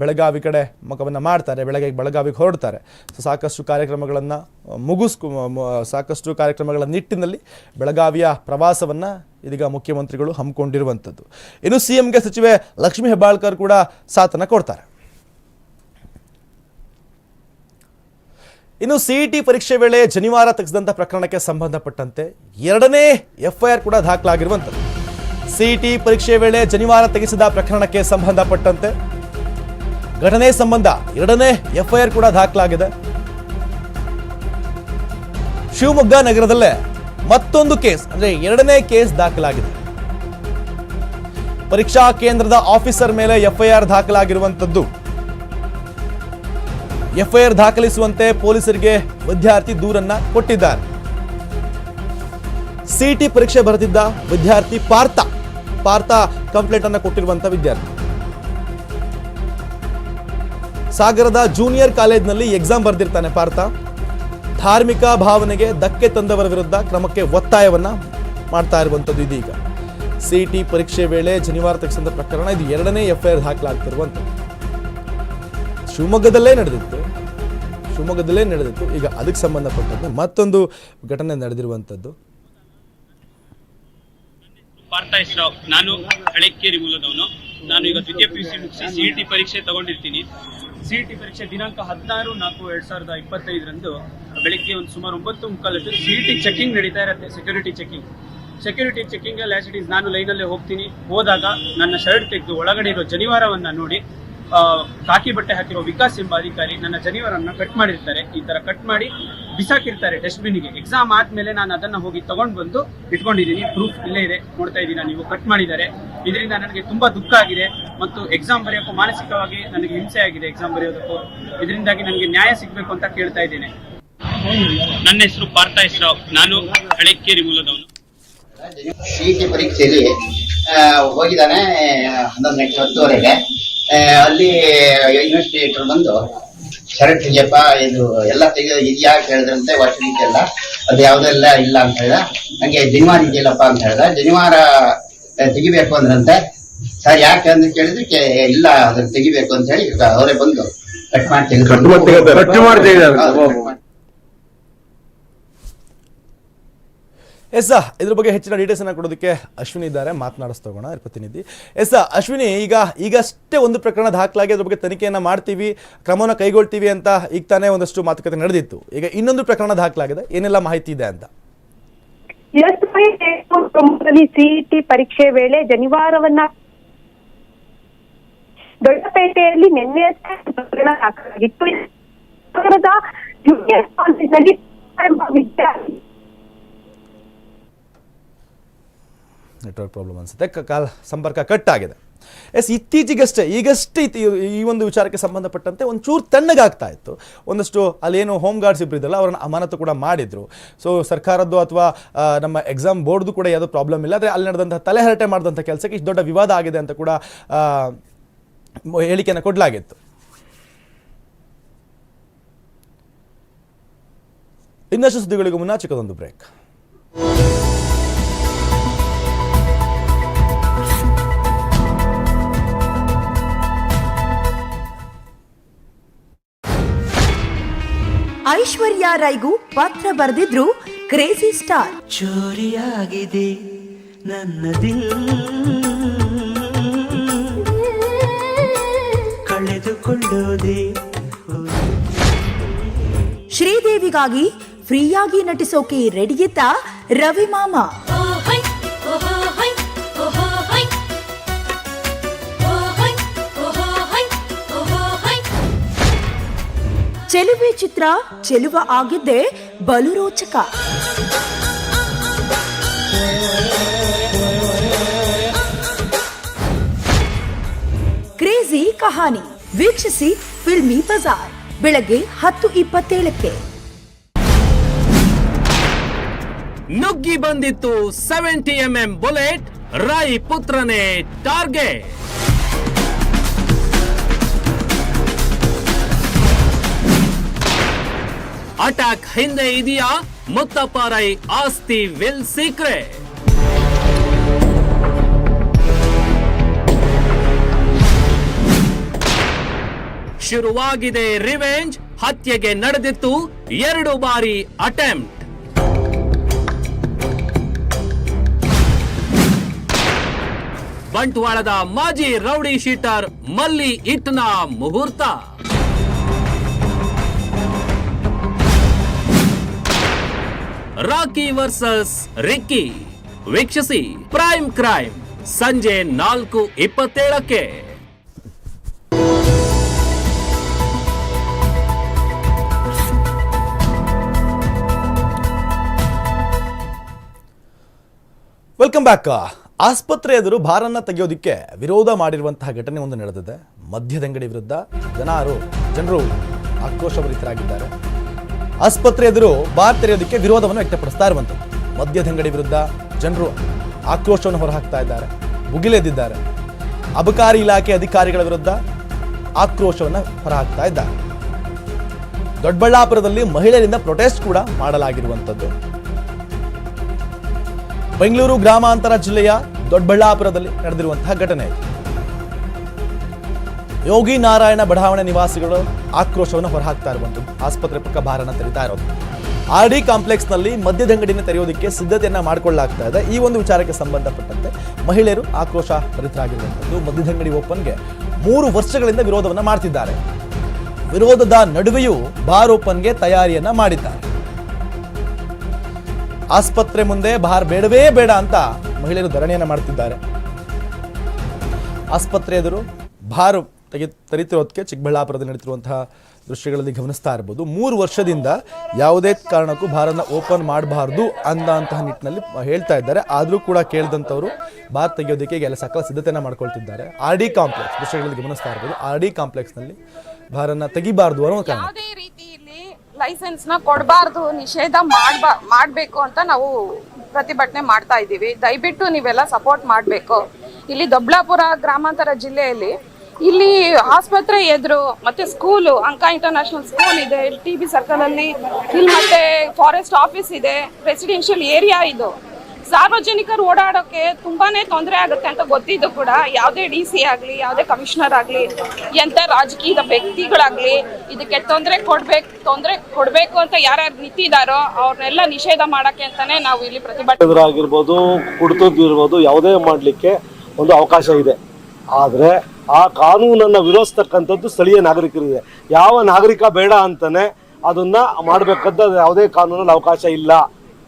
ಬೆಳಗಾವಿ ಕಡೆ ಮುಖವನ್ನು ಮಾಡ್ತಾರೆ, ಬೆಳಗ್ಗೆ ಬೆಳಗಾವಿಗೆ ಹೊರಡ್ತಾರೆ. ಸೊ ಸಾಕಷ್ಟು ಕಾರ್ಯಕ್ರಮಗಳನ್ನು ಮುಗಿಸ್ಕು ಸಾಕಷ್ಟು ಕಾರ್ಯಕ್ರಮಗಳ ನಿಟ್ಟಿನಲ್ಲಿ ಬೆಳಗಾವಿಯ ಪ್ರವಾಸವನ್ನು ಇದೀಗ ಮುಖ್ಯಮಂತ್ರಿಗಳು ಹಮ್ಮಿಕೊಂಡಿರುವಂಥದ್ದು. ಇನ್ನು ಸಿ ಎಂಗೆ ಸಚಿವೆ ಲಕ್ಷ್ಮೀ ಹೆಬ್ಬಾಳ್ಕರ್ ಕೂಡ ಸಾಥನ ಕೊಡ್ತಾರೆ. ಇನ್ನು ಸಿ ಟಿ ಪರೀಕ್ಷೆ ವೇಳೆ ಶನಿವಾರ ತೆಗೆಸಿದಂಥ ಪ್ರಕರಣಕ್ಕೆ ಸಂಬಂಧಪಟ್ಟಂತೆ ಎರಡನೇ ಎಫ್ಐಆರ್ ಕೂಡ ದಾಖಲಾಗಿರುವಂಥದ್ದು. ಸಿಇಟಿ ಪರೀಕ್ಷೆ ವೇಳೆ ಜನಿವಾರ ತೆಗೆಸಿದ ಪ್ರಕರಣಕ್ಕೆ ಸಂಬಂಧಪಟ್ಟಂತೆ ಘಟನೆ ಸಂಬಂಧ ಎರಡನೇ ಎಫ್ಐಆರ್ ಕೂಡ ದಾಖಲಾಗಿದೆ. ಶಿವಮೊಗ್ಗ ನಗರದಲ್ಲೇ ಮತ್ತೊಂದು ಕೇಸ್, ಅಂದ್ರೆ ಎರಡನೇ ಕೇಸ್ ದಾಖಲಾಗಿದೆ. ಪರೀಕ್ಷಾ ಕೇಂದ್ರದ ಆಫೀಸರ್ ಮೇಲೆ ಎಫ್ಐಆರ್ ದಾಖಲಾಗಿರುವಂತದ್ದು. ಎಫ್ಐಆರ್ ದಾಖಲಿಸುವಂತೆ ಪೊಲೀಸರಿಗೆ ವಿದ್ಯಾರ್ಥಿ ದೂರನ್ನ ಕೊಟ್ಟಿದ್ದಾರೆ. ಸಿಟಿ ಪರೀಕ್ಷೆ ಬರೆದಿದ್ದ ವಿದ್ಯಾರ್ಥಿ ಪಾರ್ಥ ಪಾರ್ಥ ಕಂಪ್ಲೇಂಟ್ ಅನ್ನ ಕೊಟ್ಟಿರುವಂತ ವಿದ್ಯಾರ್ಥಿ. ಸಾಗರದ ಜೂನಿಯರ್ ಕಾಲೇಜ್ನಲ್ಲಿ ಎಕ್ಸಾಮ್ ಬರೆದಿರ್ತಾನೆ ಪಾರ್ಥ. ಧಾರ್ಮಿಕ ಭಾವನೆಗೆ ಧಕ್ಕೆ ತಂದವರ ವಿರುದ್ಧ ಕ್ರಮಕ್ಕೆ ಒತ್ತಾಯವನ್ನ ಮಾಡ್ತಾ ಇರುವಂಥದ್ದು ಇದೀಗ. ಸಿಟಿ ಪರೀಕ್ಷೆ ವೇಳೆ ಶನಿವಾರ ತಕ್ಷಣದ ಪ್ರಕರಣ ಇದು ಎರಡನೇ ಎಫ್ಐಆರ್ ಹಾಕಲಾಗ್ತಿರುವಂಥದ್ದು ಶಿವಮೊಗ್ಗದಲ್ಲೇ ನಡೆದಿತ್ತು. ಶಿವಮೊಗ್ಗದಲ್ಲೇ ನಡೆದಿತ್ತು. ಈಗ ಅದಕ್ಕೆ ಸಂಬಂಧಪಟ್ಟಂತೆ ಮತ್ತೊಂದು ಘಟನೆ ನಡೆದಿರುವಂಥದ್ದು. ಪಾರ್ಥ ರಾವ್ ನಾನು ಹಳೆಕೇರಿ ಮೂಲದವನು. ನಾನು ಈಗ ದ್ವಿತೀಯ ಪಿ ಸಿ ಮುಗಿಸಿ ಟಿ ಪರೀಕ್ಷೆ ತಗೊಂಡಿರ್ತೀನಿ. ಸಿಇಟಿ ಪರೀಕ್ಷೆ ದಿನಾಂಕ ಹದಿನಾರು ನಾಲ್ಕು ಎರಡ್ ಸಾವಿರದ ಇಪ್ಪತ್ತೈದರಂದು ಬೆಳಿಗ್ಗೆ ಒಂದು ಸುಮಾರು ಒಂಬತ್ತು ಮುಕ್ಕಾಲತ್ತು ಸಿಇಟಿ ಚೆಕಿಂಗ್ ನಡೀತಾ ಇರುತ್ತೆ security checking security checking as it ನಾನು ಲೈನಲ್ಲೇ ಹೋಗ್ತೀನಿ. ಹೋದಾಗ ನನ್ನ ಶರ್ಟ್ ತೆಗೆದು ಒಳಗಡೆ ಇರೋ ಜನಿವಾರವನ್ನು ನೋಡಿ ಕಾಕಿ ಬಟ್ಟೆ ಹಾಕಿರೋ ವಿಕಾಸ್ ಎಂಬ ಅಧಿಕಾರಿ ನನ್ನ ಜನಿವರನ್ನ ಕಟ್ ಮಾಡಿರ್ತಾರೆ. ಈ ತರ ಕಟ್ ಮಾಡಿ ಬಿಸಾಕಿರ್ತಾರೆ ಡಸ್ಟ್ಬಿನ್ಗೆ ಎಕ್ಸಾಮ್ ಆದ್ಮೇಲೆ ನಾನು ಅದನ್ನ ಹೋಗಿ ತಗೊಂಡ್ ಬಂದು ಇಟ್ಕೊಂಡಿದ್ದೀನಿ ಪ್ರೂಫ್ ಇಲ್ಲೇ ಇದೆ. ನೋಡ್ತಾ ಇದ್ದೀನಿ ನೀವು ಕಟ್ ಮಾಡಿದ್ದಾರೆ. ಇದರಿಂದ ನನಗೆ ತುಂಬಾ ದುಃಖ ಆಗಿದೆ. ಮತ್ತು ಎಕ್ಸಾಮ್ ಬರೆಯೋಕ್ಕೂ ಮಾನಸಿಕವಾಗಿ ನನಗೆ ಹಿಂಸೆ ಆಗಿದೆ ಎಕ್ಸಾಮ್ ಬರೆಯೋದಕ್ಕೂ. ಇದರಿಂದಾಗಿ ನನಗೆ ನ್ಯಾಯ ಸಿಗ್ಬೇಕು ಅಂತ ಕೇಳ್ತಾ ಇದ್ದೇನೆ. ನನ್ನ ಹೆಸರು ಪಾರ್ಥ ಹೆಸರು. ನಾನು ಹಳೆಕೇರಿ ಮೂಲದವನು. ಪರೀಕ್ಷೆಯಲ್ಲಿ ಹೋಗಿದ್ದಾನೆ ಹನ್ನೊಂದು ಗಂಟೆ ಹತ್ತುವರೆಗೆ. ಅಲ್ಲಿ ಇನ್ವೆಸ್ಟಿಗೇಟರ್ ಬಂದು ಕರೆಕ್ಟ್ ತೆಗಿಯಪ್ಪ ಇದು ಎಲ್ಲ ತೆಗೆದು ಇದೆಯಾ? ಕೇಳಿದ್ರಂತೆ ವಾಚ್ ಎಲ್ಲ ಅದು ಯಾವುದೆಲ್ಲ ಇಲ್ಲ? ಅಂತ ಹೇಳ್ದ ನಂಗೆ ಜನಿವಾರ ಇದೆಯಲ್ಲಪ್ಪ? ಅಂತ ಹೇಳ್ದ. ಜನಿವಾರ ತೆಗಿಬೇಕು ಅಂದ್ರಂತೆ. ಸರ್ ಯಾಕೆ ಅಂತ ಕೇಳಿದ್ರೆ ಇಲ್ಲ ಅದನ್ನ ತೆಗಿಬೇಕು ಅಂತ ಹೇಳಿ ಅವರೇ ಬಂದು ಕಟ್ ಮಾಡಿ ತೆಗೆದು ಕಟ್ಟು ಮಾಡಿ ತೆಗೆದಾರೆ. ಹೌದು, cut ಮಾಡಿ. ಎಸ್ ಇದ್ರ ಬಗ್ಗೆ ಹೆಚ್ಚಿನ ಡೀಟೇಲ್ಸ್ ಅನ್ನ ಕೊಡೋದಕ್ಕೆ ಅಶ್ವಿನಿ ಇದ್ದಾರೆ, ಮಾತನಾಡಿಸ್ತೋಗೋಣ ಪ್ರತಿನಿಧಿ ಎಸ್ ಅಶ್ವಿನಿ, ಈಗ, ಈಗಷ್ಟೇ ಒಂದು ಪ್ರಕರಣ ದಾಖಲಾಗಿ ಅದ್ರ ಬಗ್ಗೆ ತನಿಖೆಯನ್ನ ಮಾಡ್ತೀವಿ, ಕ್ರಮವನ್ನು ಕೈಗೊಳ್ತೀವಿ ಅಂತ ಈಗ ತಾನೇ ಒಂದಷ್ಟು ಮಾತುಕತೆ ನಡೆದಿತ್ತು. ಈಗ ಇನ್ನೊಂದು ಪ್ರಕರಣ ದಾಖಲಾಗಿದೆ, ಏನೆಲ್ಲ ಮಾಹಿತಿ ಇದೆ ಅಂತ? ಸಿಇಟಿ ಪರೀಕ್ಷೆ ವೇಳೆ ಜನಿವಾರವನ್ನ ದೊಡ್ಡಪೇಟೆಯಲ್ಲಿ ನಿನ್ನೆ ಪ್ರಕರಣ ದಾಖಲಾಗಿತ್ತು ನಗರದ ಜೂನಿಯರ್ ಕಾಲೇಜಿನಲ್ಲಿ ಎಂಬ ವಿದ್ಯಾರ್ಥಿ ನೆಟ್ವರ್ಕ್ ಪ್ರಾಬ್ಲಮ್ ಅನಿಸುತ್ತೆ. ಕಾಲ್ ಸಂಪರ್ಕ ಕಟ್ ಆಗಿದೆ ಎಸ್, ಇತ್ತೀಚೆಗಷ್ಟೇ, ಈಗಷ್ಟೇ ಈ ಒಂದು ವಿಚಾರಕ್ಕೆ ಸಂಬಂಧಪಟ್ಟಂತೆ ಒಂಚೂರು ತಣ್ಣಗಾಗ್ತಾ ಇತ್ತು. ಒಂದಷ್ಟು ಅಲ್ಲೇನು ಹೋಮ್ ಗಾರ್ಡ್ಸ್ ಇಬ್ಬರು ಇದ್ದಲ್ಲ ಅವರನ್ನು ಅಮಾನತು ಕೂಡ ಮಾಡಿದ್ರು. ಸೊ ಸರ್ಕಾರದ್ದು ಅಥವಾ ನಮ್ಮ ಎಕ್ಸಾಮ್ ಬೋರ್ಡ್ದು ಕೂಡ ಯಾವುದೋ ಪ್ರಾಬ್ಲಮ್ ಇಲ್ಲ. ಆದರೆ ಅಲ್ಲಿ ನಡೆದಂಥ ತಲೆಹರಟೆ ಮಾಡಿದಂಥ ಕೆಲಸಕ್ಕೆ ಇಷ್ಟು ದೊಡ್ಡ ವಿವಾದ ಆಗಿದೆ ಅಂತ ಕೂಡ ಹೇಳಿಕೆಯನ್ನು ಕೊಡಲಾಗಿತ್ತು. ಇನ್ನಷ್ಟು ಸುದ್ದಿಗಳಿಗೂ ಮುನ್ನ ಚಿಕ್ಕದೊಂದು ಬ್ರೇಕ್ ಐಶ್ವರ್ಯ ರೈಗೂ ಪತ್ರ ಬರೆದಿದ್ರು ಕ್ರೇಜಿ ಸ್ಟಾರ್. ಚೋರಿಯಾಗಿದೆ ನನ್ನ ದಿಲ್. ಕಳೆದುಕೊಳ್ಳೋದೆ ಶ್ರೀದೇವಿಗಾಗಿ ಫ್ರೀಯಾಗಿ ನಟಿಸೋಕೆ ರೆಡಿಯಿದ್ದ ರವಿ ಮಾಮ. ಚೆಲುವೆ ಚಿತ್ರ ಚೆಲುವ ಆಗಿದ್ದೆ ಬಲು ರೋಚಕ. ಕ್ರೇಜಿ ಕಹಾನಿ ವೀಕ್ಷಿಸಿ ಫಿಲ್ಮಿ ಬಜಾರ್ ಬೆಳಗ್ಗೆ ಹತ್ತು ಇಪ್ಪತ್ತೇಳಕ್ಕೆ. ನುಗ್ಗಿ ಬಂದಿತ್ತು seventy M M bullet, Rai ಪುತ್ರನೇ target. Attack ಹಿಂದೆ ಇದೆಯಾ? ಮುತ್ತಪ್ಪ ಆಸ್ತಿ ವಿಲ್ ಸೀಕ್ರೆಟ್ ಶುರುವಾಗಿದೆ ರಿವೆಂಜ್ ಹತ್ಯೆಗೆ ನಡೆದಿತ್ತು ಎರಡು ಬಾರಿ ಅಟೆಂಪ್ಟ್ ಬಂಟ್ವಾಳದ ಮಾಜಿ ರೌಡಿ ಶೀಟರ್ ಮಲ್ಲಿ ಇಟ್ನ ಮುಹೂರ್ತ. Rocky versus Ricky. ವೀಕ್ಷಿಸಿ ಪ್ರೈಮ್ ಕ್ರೈಮ್ ಸಂಜೆ ನಾಲ್ಕು ಇಪ್ಪತ್ತೇಳಕ್ಕೆ. Welcome back. ಆಸ್ಪತ್ರೆ ಎದುರು ಭಾರನ್ನ ತೆಗೆಯೋದಿಕ್ಕೆ ವಿರೋಧ ಮಾಡಿರುವಂತಹ ಘಟನೆ ಒಂದು ನಡೆದಿದೆ. ಮದ್ಯದಂಗಡಿ ವಿರುದ್ಧ ಜನರು ಜನರು ಆಕ್ರೋಶಭರಿತರಾಗಿದ್ದಾರೆ. ಆಸ್ಪತ್ರೆ ಎದುರು ಬಾರ್ ತೆರೆಯೋದಕ್ಕೆ ವಿರೋಧವನ್ನು ವ್ಯಕ್ತಪಡಿಸ್ತಾ ಇರುವಂಥದ್ದು. ಮದ್ಯದಂಗಡಿ ವಿರುದ್ಧ ಜನರು ಆಕ್ರೋಶವನ್ನು ಹೊರಹಾಕ್ತಾ ಇದ್ದಾರೆ ಮುಗಿಲೆದ್ದಿದ್ದಾರೆ ಅಬಕಾರಿ ಇಲಾಖೆ ಅಧಿಕಾರಿಗಳ ವಿರುದ್ಧ ಆಕ್ರೋಶವನ್ನು ಹೊರಹಾಕ್ತಾ ಇದ್ದಾರೆ. ದೊಡ್ಡಬಳ್ಳಾಪುರದಲ್ಲಿ ಮಹಿಳೆಯರಿಂದ ಪ್ರೊಟೆಸ್ಟ್ ಕೂಡ ಮಾಡಲಾಗಿರುವಂಥದ್ದು. ಬೆಂಗಳೂರು ಗ್ರಾಮಾಂತರ ಜಿಲ್ಲೆಯ ದೊಡ್ಡಬಳ್ಳಾಪುರದಲ್ಲಿ ನಡೆದಿರುವಂತಹ ಘಟನೆ. ಯೋಗಿ ನಾರಾಯಣ ಬಡಾವಣೆ ನಿವಾಸಿಗಳು ಆಕ್ರೋಶವನ್ನು ಹೊರಹಾಕ್ತಾ ಇರುವಂಥದ್ದು. ಆಸ್ಪತ್ರೆ ಪಕ್ಕ ಭಾರನ ತೆರಿತಾ ಇರೋದು. ಆರ್ ಡಿ ಕಾಂಪ್ಲೆಕ್ಸ್ನಲ್ಲಿ ಮದ್ಯದಂಗಡಿನ ತೆರೆಯೋದಕ್ಕೆ ಸಿದ್ಧತೆಯನ್ನ ಮಾಡಿಕೊಳ್ಳಲಾಗ್ತಾ ಇದೆ. ಈ ಒಂದು ವಿಚಾರಕ್ಕೆ ಸಂಬಂಧಪಟ್ಟಂತೆ ಮಹಿಳೆಯರು ಆಕ್ರೋಶ ಭರಿತರಾಗಿರುವಂಥದ್ದು. ಮದ್ಯದಂಗಡಿ ಓಪನ್ಗೆ ಮೂರು ವರ್ಷಗಳಿಂದ ವಿರೋಧವನ್ನ ಮಾಡ್ತಿದ್ದಾರೆ. ವಿರೋಧದ ನಡುವೆಯೂ ಬಾರ್ ಓಪನ್ಗೆ ತಯಾರಿಯನ್ನ ಮಾಡಿದ್ದಾರೆ. ಆಸ್ಪತ್ರೆ ಮುಂದೆ ಬಾರ್ ಬೇಡವೇ ಬೇಡ ಅಂತ ಮಹಿಳೆಯರು ಧರಣಿಯನ್ನ ಮಾಡ್ತಿದ್ದಾರೆ. ಆಸ್ಪತ್ರೆ ಎದುರು ಬಾರ್ ತೆಗೆ ತೆರೀತಿರೋದಕ್ಕೆ ಚಿಕ್ಕಬಳ್ಳಾಪುರದಲ್ಲಿ ನಡೀತಿರುವಂತಹ ದೃಶ್ಯಗಳಲ್ಲಿ ಗಮನಿಸ್ತಾ ಇರ್ಬೋದು. ಮೂರು ವರ್ಷದಿಂದ ಯಾವುದೇ ಕಾರಣಕ್ಕೂ ಬಾರನ್ನು ಓಪನ್ ಮಾಡಬಾರ್ದು ಅಂದಂತಹ ನಿಟ್ಟಿನಲ್ಲಿ ಹೇಳ್ತಾ ಇದ್ದಾರೆ. ಆದರೂ ಕೂಡ ಕೇಳಿದಂಥವರು ಬಾರ್ ತೆಗೆಯೋದಕ್ಕೆ ಎಲ್ಲ ಸಕಲ ಸಿದ್ಧತೆಯನ್ನು ಮಾಡ್ಕೊಳ್ತಿದ್ದಾರೆ. ಆರ್ ಡಿ ಕಾಂಪ್ಲೆಕ್ಸ್ ದೃಶ್ಯಗಳಲ್ಲಿ ಗಮನಿಸ್ತಾ ಇರ್ಬೋದು. ಆರ್ ಡಿ ಕಾಂಪ್ಲೆಕ್ಸ್ನಲ್ಲಿ ಬಾರನ್ನು ತೆಗಿಬಾರ್ದು ಅನ್ನೋ ಕಾರಣ. ಯಾವುದೇ ರೀತಿಯಲ್ಲಿ ಲೈಸೆನ್ಸ್ನ ಕೊಡಬಾರ್ದು, ನಿಷೇಧ ಮಾಡಬಾ, ಮಾಡಬೇಕು ಅಂತ ನಾವು ಪ್ರತಿಭಟನೆ ಮಾಡ್ತಾ ಇದ್ದೀವಿ. ದಯವಿಟ್ಟು ನೀವೆಲ್ಲ ಸಪೋರ್ಟ್ ಮಾಡಬೇಕು. ಇಲ್ಲಿ ದೊಬ್ಬಳಾಪುರ ಗ್ರಾಮಾಂತರ ಜಿಲ್ಲೆಯಲ್ಲಿ ಇಲ್ಲಿ ಆಸ್ಪತ್ರೆ ಎದುರು ಮತ್ತೆ ಸ್ಕೂಲು, ಅಂಕ ಇಂಟರ್ನ್ಯಾಷನಲ್ ಸ್ಕೂಲ್ ಇದೆ. ಟಿ ಬಿ ಸರ್ಕಲ್ ಅಲ್ಲಿ ಇಲ್ಲಿ ಮತ್ತೆ ಫಾರೆಸ್ಟ್ ಆಫೀಸ್ ಇದೆ ರೆಸಿಡೆನ್ಷಿಯಲ್ ಏರಿಯಾ ಇದು. ಸಾರ್ವಜನಿಕರು ಓಡಾಡೋಕೆ ತುಂಬಾನೇ ತೊಂದರೆ ಆಗುತ್ತೆ ಅಂತ ಗೊತ್ತಿದ್ದು ಕೂಡ ಯಾವುದೇ ಡಿ ಸಿ ಆಗಲಿ, ಯಾವುದೇ ಕಮಿಷನರ್ ಆಗಲಿ, ಎಂಥ ರಾಜಕೀಯದ ವ್ಯಕ್ತಿಗಳಾಗಲಿ ಇದಕ್ಕೆ ತೊಂದರೆ ಕೊಡ್ಬೇಕು, ತೊಂದರೆ ಕೊಡಬೇಕು ಅಂತ ಯಾರ್ಯಾರು ನಿಂತಿದ್ದಾರೋ ಅವ್ರನ್ನೆಲ್ಲ ನಿಷೇಧ ಮಾಡಕ್ಕೆ ಅಂತಾನೆ ನಾವು ಇಲ್ಲಿ ಪ್ರತಿಭಟನೆ ಆಗಿರ್ಬೋದು, ಕುಡಿತದ್ದು ಇರ್ಬೋದು, ಯಾವುದೇ ಮಾಡಲಿಕ್ಕೆ ಒಂದು ಅವಕಾಶ ಇದೆ. ಆದರೆ ಆ ಕಾನೂನನ್ನು ವಿರೋಧಿಸ್ತಕ್ಕಂಥದ್ದು ಸ್ಥಳೀಯ ನಾಗರಿಕರಿಗೆ. ಯಾವ ನಾಗರಿಕ ಬೇಡ ಅಂತಾನೆ ಅದನ್ನ ಮಾಡಬೇಕಂತ ಯಾವುದೇ ಕಾನೂನಲ್ಲಿ ಅವಕಾಶ ಇಲ್ಲ.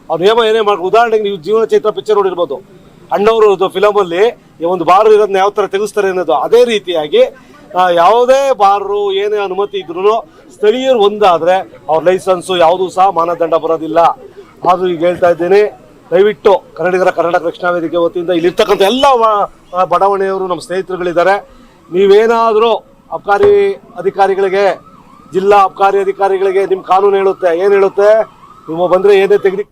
ಅವ್ರು ನಿಯಮ ಏನೇ ಮಾಡಿ ಉದಾಹರಣೆಗೆ ನೀವು ಜೀವನ ಚೈತ್ರ ಪಿಕ್ಚರ್ ನೋಡಿರ್ಬೋದು. ಅಣ್ಣವರು ಫಿಲಮಲ್ಲಿ ಒಂದು ಬಾರ್ ಇರೋದನ್ನ ಯಾವ ಥರ ತೆಗೆಸ್ತಾರೆ ಅನ್ನೋದು ಅದೇ ರೀತಿಯಾಗಿ ಯಾವುದೇ ಬಾರರು ಏನೇ ಅನುಮತಿ ಇದ್ರೂ ಸ್ಥಳೀಯರು ಒಂದಾದರೆ ಅವ್ರ ಲೈಸೆನ್ಸು ಯಾವುದೂ ಸಹ ಮಾನದಂಡ ಬರೋದಿಲ್ಲ. ಆದರೂ ಈಗ ಹೇಳ್ತಾ ಇದ್ದೀನಿ, ದಯವಿಟ್ಟು ಕನ್ನಡಿಗರ ಕರ್ನಾಟಕ ರಕ್ಷಣಾ ವೇದಿಕೆ ವತಿಯಿಂದ ಇಲ್ಲಿರ್ತಕ್ಕಂಥ ಎಲ್ಲ ಬಡಾವಣೆಯವರು, ನಮ್ಮ ಸ್ನೇಹಿತರುಗಳಿದ್ದಾರೆ. ನೀವೇನಾದರೂ ಅಬ್ಕಾರಿ ಅಧಿಕಾರಿಗಳಿಗೆ, ಜಿಲ್ಲಾ ಅಬ್ಕಾರಿ ಅಧಿಕಾರಿಗಳಿಗೆ ನಿಮ್ಮ ಕಾನೂನು ಹೇಳುತ್ತೆ, ಏನು ಹೇಳುತ್ತೆ? ನೀವು ಬಂದರೆ ಏನೇ ತೆಗೆದು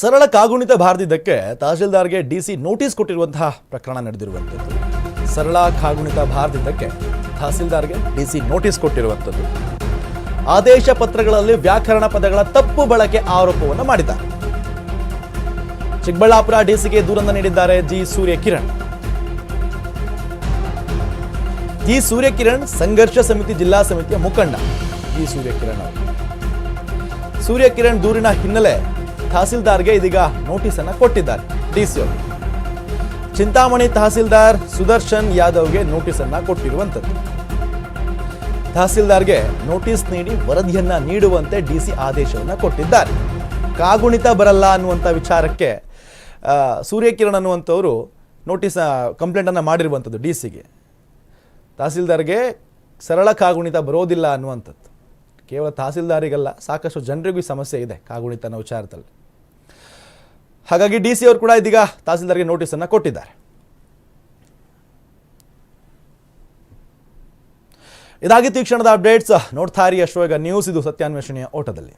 ಸರಳ ಕಾಗುಣಿತ ಬಾರದಿದ್ದಕ್ಕೆ ತಹಶೀಲ್ದಾರ್ಗೆ ಡಿಸಿ ನೋಟಿಸ್ ಕೊಟ್ಟಿರುವಂತಹ ಪ್ರಕರಣ ನಡೆದಿರುವಂಥದ್ದು. ಸರಳ ಕಾಗುಣಿತ ಬಾರದಿದ್ದಕ್ಕೆ ತಹಸೀಲ್ದಾರ್ಗೆ ಡಿಸಿ ನೋಟಿಸ್ ಕೊಟ್ಟಿರುವಂಥದ್ದು. ಆದೇಶ ಪತ್ರಗಳಲ್ಲಿ ವ್ಯಾಕರಣ ಪದಗಳ ತಪ್ಪು ಬಳಕೆ ಆರೋಪವನ್ನು ಮಾಡಿದ್ದಾರೆ. ಚಿಕ್ಕಬಳ್ಳಾಪುರ ಡಿಸಿಗೆ ದೂರನ್ನು ನೀಡಿದ್ದಾರೆ ಜಿ ಸೂರ್ಯಕಿರಣ್. ಜಿ ಸೂರ್ಯಕಿರಣ್ ಸಂಘರ್ಷ ಸಮಿತಿ ಜಿಲ್ಲಾ ಸಮಿತಿಯ ಮುಖಂಡ. ಜಿ ಸೂರ್ಯಕಿರಣ್ ಅವರು. ಸೂರ್ಯಕಿರಣ್ ದೂರಿನ ಹಿನ್ನೆಲೆ ತಹಸೀಲ್ದಾರ್ಗೆ ಇದೀಗ ನೋಟಿಸ್ ಅನ್ನ ಕೊಟ್ಟಿದ್ದಾರೆ ಡಿಸಿ ಅವರು. ಚಿಂತಾಮಣಿ ತಹಸೀಲ್ದಾರ್ ಸುದರ್ಶನ್ ಯಾದವ್ಗೆ ನೋಟಿಸ್ ಅನ್ನ ಕೊಟ್ಟಿರುವಂತದ್ದು ತಹಸೀಲ್ದಾರ್ಗೆ ನೋಟಿಸ್ ನೀಡಿ ವರದಿಯನ್ನ ನೀಡುವಂತೆ ಡಿಸಿ ಆದೇಶವನ್ನು ಕೊಟ್ಟಿದ್ದಾರೆ. ಕಾಗುಣಿತ ಬರಲ್ಲ ಅನ್ನುವಂಥ ವಿಚಾರಕ್ಕೆ ಸೂರ್ಯಕಿರಣ್ ಅನ್ನುವಂಥವರು ನೋಟಿಸ್ ಕಂಪ್ಲೇಂಟ್ ಅನ್ನ ಮಾಡಿರುವಂಥದ್ದು ಡಿ ಸಿಗೆ ತಹಸೀಲ್ದಾರ್ಗೆ ಸರಳ ಕಾಗುಣಿತ ಬರೋದಿಲ್ಲ ಅನ್ನುವಂಥದ್ದು. ಕೇವಲ ತಹಸೀಲ್ದಾರಿಗಲ್ಲ, ಸಾಕಷ್ಟು ಜನರಿಗೂ ಸಮಸ್ಯೆ ಇದೆ ಕಾಗುಣಿತ ಅನ್ನೋ ವಿಚಾರದಲ್ಲಿ. ಹಾಗಾಗಿ ಡಿ ಸಿ ಅವರು ಕೂಡ ಇದೀಗ ತಹಸೀಲ್ದಾರ್ಗೆ ನೋಟಿಸನ್ನು ಕೊಟ್ಟಿದ್ದಾರೆ. ಇದಾಗಿ ಈ ಕ್ಷಣದ ಅಪ್ಡೇಟ್ಸ್ ನೋಡ್ತಾ ಇರಿ ಅಶ್ವೇಗ ನ್ಯೂಸ್, ಇದು ಸತ್ಯಾನ್ವೇಷಣೆಯ ಓಟದಲ್ಲಿ.